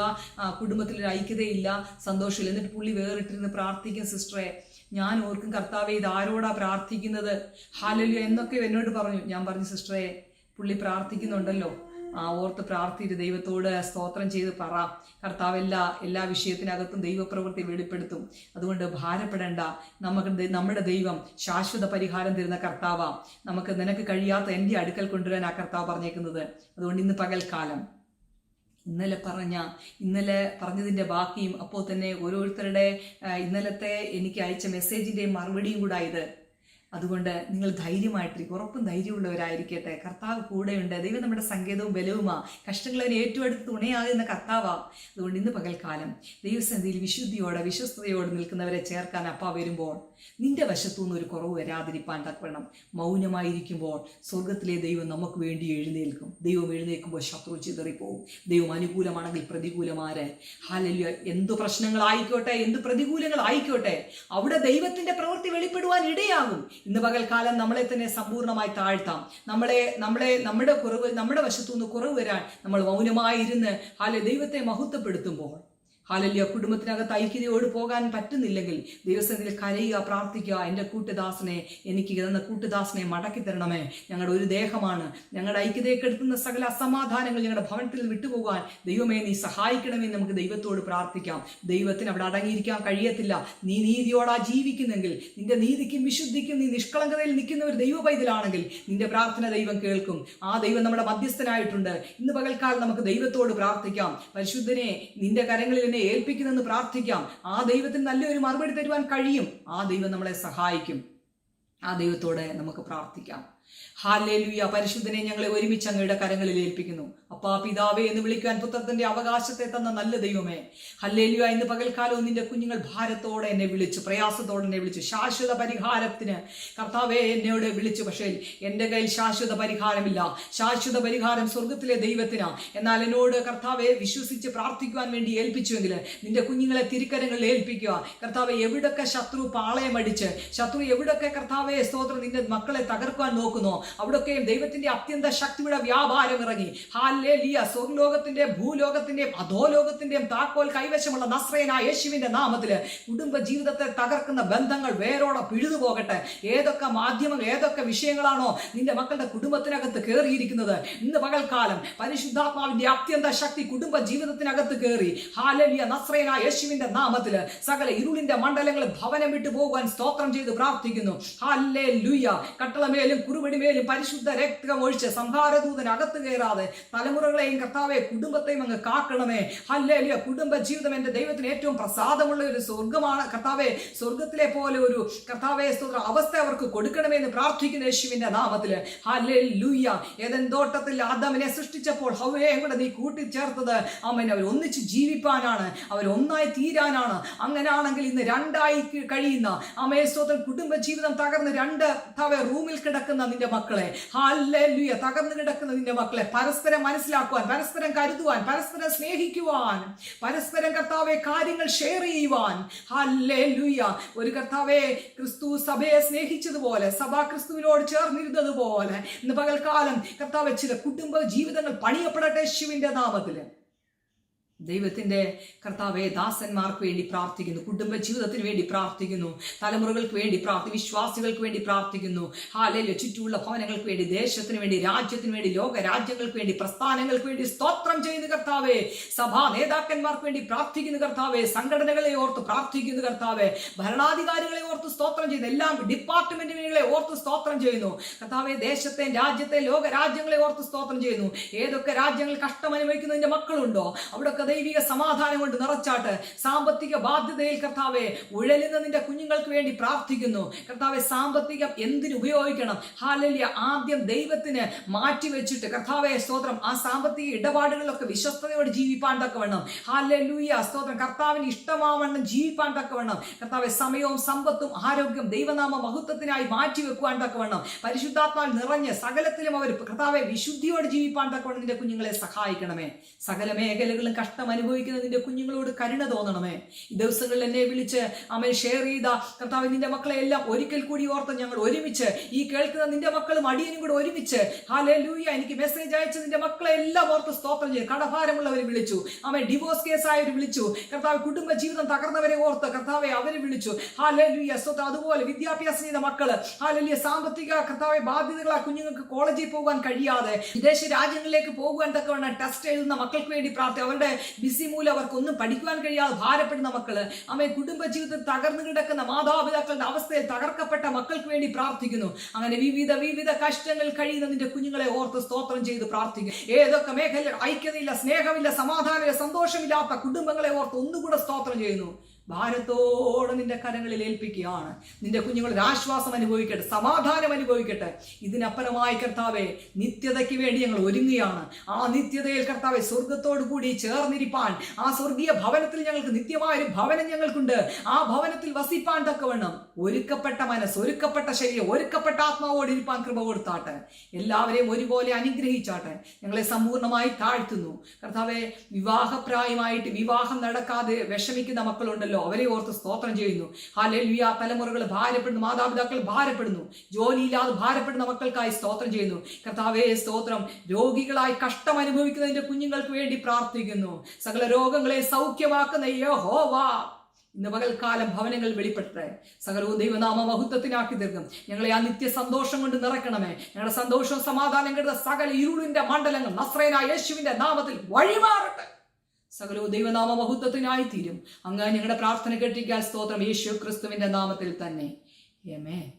കുടുംബത്തിൽ കുടുംബത്തിലൊരു ഐക്യതയില്ല സന്തോഷമില്ല. എന്നിട്ട് പുള്ളി വേറിട്ടിരുന്ന് പ്രാർത്ഥിക്കും സിസ്റ്ററെ ഞാൻ ഓർക്കും കർത്താവെ ഇത് ആരോടാ പ്രാർത്ഥിക്കുന്നത്? ഹാലല്യോ എന്നൊക്കെ എന്നോട് പറഞ്ഞു. ഞാൻ പറഞ്ഞു സിസ്റ്ററെ പുള്ളി പ്രാർത്ഥിക്കുന്നുണ്ടല്ലോ. ഓർത്ത് പ്രാർത്ഥിച്ച് ദൈവത്തോട് സ്തോത്രം ചെയ്ത് പറ. കർത്താവ് എല്ലാ വിഷയത്തിനകത്തും ദൈവപ്രവൃത്തി വെളിപ്പെടുത്തും. അതുകൊണ്ട് ഭാരപ്പെടേണ്ട. നമുക്ക് നമ്മുടെ ദൈവം ശാശ്വത പരിഹാരം തരുന്ന കർത്താവാം. നമുക്ക് നിനക്ക് കഴിയാത്ത എന്റെ അടുക്കൽ കൊണ്ടുവരാൻ ആ കർത്താവ് പറഞ്ഞേക്കുന്നത്. അതുകൊണ്ട് ഇന്ന് പകൽക്കാലം ഇന്നലെ പറഞ്ഞ ഇന്നലെ പറഞ്ഞതിന്റെ ബാക്കിയും അപ്പോൾ തന്നെ ഓരോരുത്തരുടെ ഇന്നലത്തെ എനിക്ക് അയച്ച മെസ്സേജിന്റെയും മറുപടിയും കൂടെ ഇത്. അതുകൊണ്ട് നിങ്ങൾ ധൈര്യമായിട്ടിരിക്കും ഉറപ്പും ധൈര്യമുള്ളവരായിരിക്കട്ടെ. കർത്താവ് കൂടെയുണ്ട്. ദൈവം നമ്മുടെ സങ്കേതവും ബലവുമാ. കഷ്ടങ്ങളെ ഏറ്റവും അടുത്ത് തുണയാകുന്ന കർത്താവാം. അതുകൊണ്ട് ഇന്ന് പകൽക്കാലം ദൈവസന്ധിയിൽ വിശുദ്ധിയോടെ വിശ്വസ്തയോടെ നിൽക്കുന്നവരെ ചേർക്കാൻ അപ്പ വരുമ്പോൾ നിന്റെ വശത്തുനിന്ന് ഒരു കുറവ് വരാതിരിപ്പാൻ തക്കവണ്ണം മൗനമായിരിക്കുമ്പോൾ സ്വർഗത്തിലെ ദൈവം നമുക്ക് വേണ്ടി എഴുന്നേൽക്കും. ദൈവം എഴുന്നേൽക്കുമ്പോൾ ശത്രു ചിതറിപ്പോവും. ദൈവം അനുകൂലമാണെങ്കിൽ പ്രതികൂലമാര്. ഹാലല്യ എന്തു പ്രശ്നങ്ങളായിക്കോട്ടെ എന്ത് പ്രതികൂലങ്ങളായിക്കോട്ടെ അവിടെ ദൈവത്തിന്റെ പ്രവൃത്തി വെളിപ്പെടുവാൻ ഇടയാകും. ഇന്ന് പകൽക്കാലം നമ്മളെ തന്നെ സമ്പൂർണമായി താഴ്ത്താം. നമ്മളെ നമ്മളെ നമ്മുടെ കുറവ് നമ്മുടെ വശത്തു നിന്ന് കുറവ് വരാൻ നമ്മൾ മൗനമായിരുന്ന് ഹാലെ ദൈവത്തെ മഹത്വപ്പെടുത്തുമ്പോൾ ഹാലല്യ. കുടുംബത്തിനകത്ത് ഐക്യതയോട് പോകാൻ പറ്റുന്നില്ലെങ്കിൽ ദൈവസന്നിധിയിൽ കരയുക പ്രാർത്ഥിക്കുക എന്റെ കൂട്ടുദാസനെ എനിക്ക് തന്ന കൂട്ടുദാസനെ മടക്കി തരണമേ. ഞങ്ങളുടെ ഒരു ദേഹമാണ്. ഞങ്ങളുടെ ഐക്യതയെ കെടുത്തുന്ന സകല അസമാധാനങ്ങൾ ഞങ്ങളുടെ ഭവനത്തിൽ വിട്ടുപോകാൻ ദൈവമേ നീ സഹായിക്കണമെന്ന് നമുക്ക് ദൈവത്തോട് പ്രാർത്ഥിക്കാം. ദൈവത്തിന് അവിടെ അടങ്ങിയിരിക്കാൻ കഴിയത്തില്ല. നീ നീതിയോടാ ജീവിക്കുന്നെങ്കിൽ നിന്റെ നീതിക്കും വിശുദ്ധിക്കും നീ നിഷ്കളങ്കതയിൽ നിൽക്കുന്ന ഒരു ദൈവ പൈതലാണെങ്കിൽ നിന്റെ പ്രാർത്ഥന ദൈവം കേൾക്കും. ആ ദൈവം നമ്മുടെ മധ്യസ്ഥനായിട്ടുണ്ട്. ഇന്ന് പകൽക്കാലം നമുക്ക് ദൈവത്തോട് പ്രാർത്ഥിക്കാം. പരിശുദ്ധനെ നിന്റെ കരങ്ങളിൽ എന്നെ ഏൽപ്പിക്കുന്നെന്ന് പ്രാർത്ഥിക്കാം. ആ ദൈവത്തിന് നല്ലൊരു മറുപടി തരുവാൻ കഴിയും. ആ ദൈവം നമ്മളെ സഹായിക്കും. ആ ദൈവത്തോടെ നമുക്ക് പ്രാർത്ഥിക്കാം. ഹാലേലുയ പരിശുദ്ധനെ ഞങ്ങളെ ഒരുമിച്ച് അങ്ങയുടെ കരങ്ങളിൽ ഏൽപ്പിക്കുന്നു. അപ്പാ പിതാവേ എന്ന് വിളിക്കാൻ പുത്രത്തിന്റെ അവകാശത്തെ തന്ന നല്ല ദൈവമേ. ഹല്ലേലുയ ഇന്ന് പകൽക്കാലവും നിന്റെ കുഞ്ഞുങ്ങൾ ഭാരത്തോടെ എന്നെ വിളിച്ചു പ്രയാസത്തോടെ എന്നെ വിളിച്ചു ശാശ്വത പരിഹാരത്തിന് കർത്താവേ എന്നോട് വിളിച്ചു. പക്ഷേ എന്റെ കയ്യിൽ ശാശ്വത പരിഹാരമില്ല. ശാശ്വത പരിഹാരം സ്വർഗത്തിലെ ദൈവത്തിനാ. എന്നാൽ എന്നോട് കർത്താവെ വിശ്വസിച്ച് പ്രാർത്ഥിക്കുവാൻ വേണ്ടി ഏൽപ്പിച്ചുവെങ്കിൽ നിന്റെ കുഞ്ഞുങ്ങളെ തിരിക്കരങ്ങളിൽ ഏൽപ്പിക്കുക. കർത്താവെ എവിടൊക്കെ ശത്രു പാളയമടിച്ച് ശത്രു എവിടൊക്കെ കർത്താവെ സ്തോത്രം നിന്റെ മക്കളെ തകർക്കുവാൻ നോക്കുന്നോ അവിടൊക്കെയും ദൈവത്തിന്റെ അത്യന്ത ശക്തിയുടെ വ്യാപാരം ഇറങ്ങി. ഹാലേ ലിയ സ്വർലോകത്തിന്റെ ഭൂലോകത്തിന്റെയും അധോലോകത്തിന്റെയും താക്കോൽ കൈവശമുള്ള നസ്രയന യേശുവിന്റെ നാമത്തിൽ കുടുംബ ജീവിതത്തെ തകർക്കുന്ന ബന്ധങ്ങൾ വേരോടെ പിഴുതു പോകട്ടെ. ഏതൊക്കെ മാധ്യമങ്ങൾ ഏതൊക്കെ വിഷയങ്ങളാണോ നിന്റെ മക്കളുടെ കുടുംബത്തിനകത്ത് കയറിയിരിക്കുന്നത് ഇന്ന് പകൽക്കാലം പരിശുദ്ധാത്മാവിന്റെ അത്യന്ത ശക്തി കുടുംബ ജീവിതത്തിനകത്ത് കയറി ഹാലലിയ നസ്രയന യേശുവിന്റെ നാമത്തിൽ സകല ഇരുളിന്റെ മണ്ഡലങ്ങൾ ഭവനം വിട്ടു പോകുവാൻ സ്തോത്രം ചെയ്ത് പ്രാർത്ഥിക്കുന്നു. ഹാലേ ലുയ കട്ടളമേലും കുറുവടിമേലും പരിശുദ്ധ രക്തം ഒഴിച്ച് സംഹാരദൂതൻ അകത്ത് കയറാതെ തലമുറകളെയും കർത്താവെ കുടുംബത്തെയും അങ്ങ് കാക്കണമേ. അല്ലേ കുടുംബ ജീവിതം എന്റെ ദൈവത്തിന് ഏറ്റവും പ്രസാദമുള്ള ഒരു സ്വർഗമാണ് കർത്താവെ സ്വർഗത്തിലെ പോലെ ഒരു കർത്താവെ സ്തോത്ര അവസ്ഥ അവർക്ക് കൊടുക്കണമേ എന്ന് പ്രാർത്ഥിക്കുന്ന യേശുവിന്റെ നാമത്തിൽ ഹല്ലേ ലൂയ്യ ഏതൻ തോട്ടത്തിൽ ആദാമിനെ സൃഷ്ടിച്ചപ്പോൾ ഹവയെ കൂടെ നീ കൂട്ടിച്ചേർത്തത്. അമ്മനെ അവർ ഒന്നിച്ച് ജീവിപ്പാനാണ്. അവർ ഒന്നായി തീരാനാണ്. അങ്ങനെയാണെങ്കിൽ ഇന്ന് രണ്ടായി കഴിയുന്ന. അമ്മയെ സ്തോത്രം കുടുംബ ജീവിതം തകർന്ന് രണ്ട് റൂമിൽ കിടക്കുന്ന നിന്റെ മക്കളെ. ഹല്ലേലൂയ. തകർന്നു കിടക്കുന്ന നിന്റെ മക്കളെ. പരസ്പരം മനസ്സിലാക്കുവാൻ പരസ്പരം കരുതുവാൻ പരസ്പരം സ്നേഹിക്കുവാൻ പരസ്പരം കർത്താവെ കാര്യങ്ങൾ ഷെയർ ചെയ്യുവാൻ. ഹല്ലേലൂയ. ഒരു കർത്താവെ ക്രിസ്തു സഭയെ സ്നേഹിച്ചതുപോലെ സഭാ ക്രിസ്തുവിനോട് ചേർന്നിരുന്നതുപോലെ ഇന്ന് പകൽക്കാലം കർത്താവെ ചില കുടുംബ ജീവിതങ്ങൾ പണിയപ്പെടട്ടെ ശിവന്റെ നാമത്തിൽ. ദൈവത്തിന്റെ കർത്താവെ ദാസന്മാർക്ക് വേണ്ടി പ്രാർത്ഥിക്കുന്നു കുടുംബ ജീവിതത്തിന് വേണ്ടി പ്രാർത്ഥിക്കുന്നു തലമുറകൾക്ക് വേണ്ടി പ്രാർത്ഥി വിശ്വാസികൾക്ക് വേണ്ടി പ്രാർത്ഥിക്കുന്നു. ഹാലയിലെ ചുറ്റുമുള്ള ഭവനങ്ങൾക്ക് വേണ്ടി ദേശത്തിന് വേണ്ടി രാജ്യത്തിന് വേണ്ടി ലോക രാജ്യങ്ങൾക്ക് വേണ്ടി പ്രസ്ഥാനങ്ങൾക്ക് വേണ്ടി സ്തോത്രം ചെയ്യുന്ന കർത്താവെ. സഭാ നേതാക്കന്മാർക്ക് വേണ്ടി പ്രാർത്ഥിക്കുന്ന കർത്താവെ. സംഘടനകളെ ഓർത്ത് പ്രാർത്ഥിക്കുന്ന കർത്താവെ. ഭരണാധികാരികളെ ഓർത്ത് സ്തോത്രം ചെയ്യുന്നു. എല്ലാം ഡിപ്പാർട്ട്മെന്റുകളെ ഓർത്ത് സ്തോത്രം ചെയ്യുന്നു. കർത്താവെ ദേശത്തെ രാജ്യത്തെ ലോക രാജ്യങ്ങളെ ഓർത്ത് സ്തോത്രം ചെയ്യുന്നു. ഏതൊക്കെ രാജ്യങ്ങൾ കഷ്ടം അനുഭവിക്കുന്നതിന്റെ മക്കളുണ്ടോ? അവിടെയൊക്കെ ദൈവിക സമാധാനം കൊണ്ട് നിറച്ചാട്ട് സാമ്പത്തിക ബാധ്യതയിൽ കർത്താവെ ഉഴലുന്ന നിന്റെ കുഞ്ഞുങ്ങൾക്ക് വേണ്ടി പ്രാർത്ഥിക്കുന്നു. കർത്താവെ സാമ്പത്തികം എന്തിനു ഉപയോഗിക്കണം? ഹാലല്യ ആദ്യം ദൈവത്തിന് മാറ്റി വെച്ചിട്ട് കർത്താവെ സ്തോത്രം ആ സാമ്പത്തിക ഇടപാടുകളിലൊക്കെ വിശ്വസ്തയോടെ ജീവിപ്പാൻ തക്കവണ്ണം. ഹാലൂയ സ്തോത്രം കർത്താവിന് ഇഷ്ടമാവണ്ണം ജീവിപ്പാൻ തക്കവണ്ണം. കർത്താവെ സമയവും സമ്പത്തും ആരോഗ്യം ദൈവനാമ മഹത്വത്തിനായി മാറ്റി വെക്കുവാൻ തക്കവണ്ണം. പരിശുദ്ധാത്മാവിൽ നിറഞ്ഞ് സകലത്തിലും അവർ കർത്താവെ വിശുദ്ധിയോടെ ജീവിപ്പാൻ തക്കവണ്ണം നിന്റെ കുഞ്ഞുങ്ങളെ സഹായിക്കണമേ. സകല മേഖലകളും കഷ്ടം അനുഭവിക്കുന്ന നിന്റെ കുഞ്ഞുങ്ങളോട് കരുണ തോന്നണമേ. ഈ ദിവസങ്ങളിൽ എന്നെ വിളിച്ച് അമ്മ ഷെയർ ചെയ്ത കർത്താവ് നിന്റെ മക്കളെ എല്ലാം ഒരിക്കൽ കൂടി ഓർത്ത് ഞങ്ങൾ ഒരുമിച്ച് ഈ കേൾക്കുന്ന നിന്റെ മക്കളും അടിയനും കൂടെ ഒരുമിച്ച് ഹാലേ ലൂയ എനിക്ക് മെസ്സേജ് അയച്ച് നിന്റെ മക്കളെ എല്ലാം ഓർത്ത് സ്തോത്രം ചെയ്തു. കടഭാരമുള്ളവർ വിളിച്ചു. അമ്മ ഡിവോഴ്സ് കേസായവർ വിളിച്ചു. കർത്താവ് കുടുംബ ജീവിതം തകർന്നവരെ ഓർത്ത് കർത്താവെ അവരെ വിളിച്ചു. ഹാലേ ലൂയ സ്വത്ത് അതുപോലെ വിദ്യാഭ്യാസം ചെയ്ത മക്കൾ. ഹാലലിയ സാമ്പത്തിക കർത്താവെ ബാധ്യതകൾ ആ കുഞ്ഞുങ്ങൾക്ക് കോളേജിൽ പോകാൻ കഴിയാതെ വിദേശ രാജ്യങ്ങളിലേക്ക് പോകുവാൻ തക്കവണ്ണം ടെസ്റ്റ് എഴുതുന്ന മക്കൾക്ക് വേണ്ടി പ്രാർത്ഥി അവരുടെ ബിസി മൂലം അവർക്കൊന്നും പഠിക്കുവാൻ കഴിയാതെ ഭാരപ്പെടുന്ന മക്കൾ. അമ്മ കുടുംബ ജീവിതത്തിൽ തകർന്നു കിടക്കുന്ന മാതാപിതാക്കളുടെ അവസ്ഥയിൽ തകർക്കപ്പെട്ട മക്കൾക്ക് വേണ്ടി പ്രാർത്ഥിക്കുന്നു. അങ്ങനെ വിവിധ വിവിധ കഷ്ടങ്ങൾ കഴിയുന്ന നിന്റെ കുഞ്ഞുങ്ങളെ ഓർത്ത് സ്തോത്രം ചെയ്ത് പ്രാർത്ഥിക്കും. ഏതൊക്കെ മേഖലയിൽ ഐക്യതയില്ല സ്നേഹമില്ല സമാധാനമില്ല സന്തോഷമില്ലാത്ത കുടുംബങ്ങളെ ഓർത്ത് ഒന്നുകൂടെ സ്തോത്രം ചെയ്യുന്നു. ഭാരത്തോടെ നിന്റെ കരങ്ങളിൽ ഏൽപ്പിക്കുകയാണ്. നിന്റെ കുഞ്ഞുങ്ങൾ ആശ്വാസം അനുഭവിക്കട്ടെ സമാധാനം അനുഭവിക്കട്ടെ. ഇതിനപ്പുറമായി കർത്താവെ നിത്യതയ്ക്ക് വേണ്ടി ഞങ്ങൾ ഒരുങ്ങുകയാണ്. ആ നിത്യതയിൽ കർത്താവെ സ്വർഗത്തോടു കൂടി ചേർന്നിരിപ്പാൻ ആ സ്വർഗീയ ഭവനത്തിൽ ഞങ്ങൾക്ക് നിത്യമായൊരു ഭവനം ഞങ്ങൾക്കുണ്ട്. ആ ഭവനത്തിൽ വസിപ്പാൻ തക്കവണ്ണം ഒരുക്കപ്പെട്ട മനസ്സ് ഒരുക്കപ്പെട്ട ശരീരം ഒരുക്കപ്പെട്ട ആത്മാവോട് ഇരിപ്പാൻ കൃപ കൊടുത്താട്ടെ. എല്ലാവരെയും ഒരുപോലെ അനുഗ്രഹിച്ചാട്ടെ. ഞങ്ങളെ സമ്പൂർണമായി താഴ്ത്തുന്നു. കർത്താവെ വിവാഹപ്രായമായിട്ട് വിവാഹം നടക്കാതെ വിഷമിക്കുന്ന മക്കളുണ്ടല്ലോ. അവരെ ഓർത്ത് സ്തോത്രം ചെയ്യുന്നു. ഹാലെൽവിയ തലമുറകൾ ഭാരപ്പെടുന്നു. മാതാപിതാക്കൾ ഭാരപ്പെടുന്നു. ജോലിയില്ലാതെ ഭാരപ്പെടുന്ന മക്കൾക്കായി സ്തോത്രം ചെയ്യുന്നു. കർത്താവെ സ്തോത്രം. രോഗികളായി കഷ്ടം അനുഭവിക്കുന്നതിന്റെ കുഞ്ഞുങ്ങൾക്ക് വേണ്ടി പ്രാർത്ഥിക്കുന്നു. സകല രോഗങ്ങളെ സൗഖ്യമാക്കുന്ന യഹോവ. ഇന്ന് പകൽക്കാലം ഭവനങ്ങൾ വെളിപ്പെട്ടെ സകലവും ദൈവനാമ മഹത്വത്തിനാക്കി തീർക്കും. ഞങ്ങളെ ആ നിത്യ സന്തോഷം കൊണ്ട് നിറയ്ക്കണമേ. ഞങ്ങളുടെ സന്തോഷവും സമാധാനം കിട്ടുന്ന സകല ഇരുളിന്റെ മണ്ഡലങ്ങൾ നസ്രേന യേശുവിന്റെ നാമത്തിൽ വഴിമാറട്ടെ. സകലവും ദൈവനാമ മഹത്വത്തിനായി തീരും. അങ്ങ് ഞങ്ങളുടെ പ്രാർത്ഥന കേട്ടിരിക്കാൻ സ്തോത്രം യേശു ക്രിസ്തുവിന്റെ നാമത്തിൽ തന്നെ. ഏമേ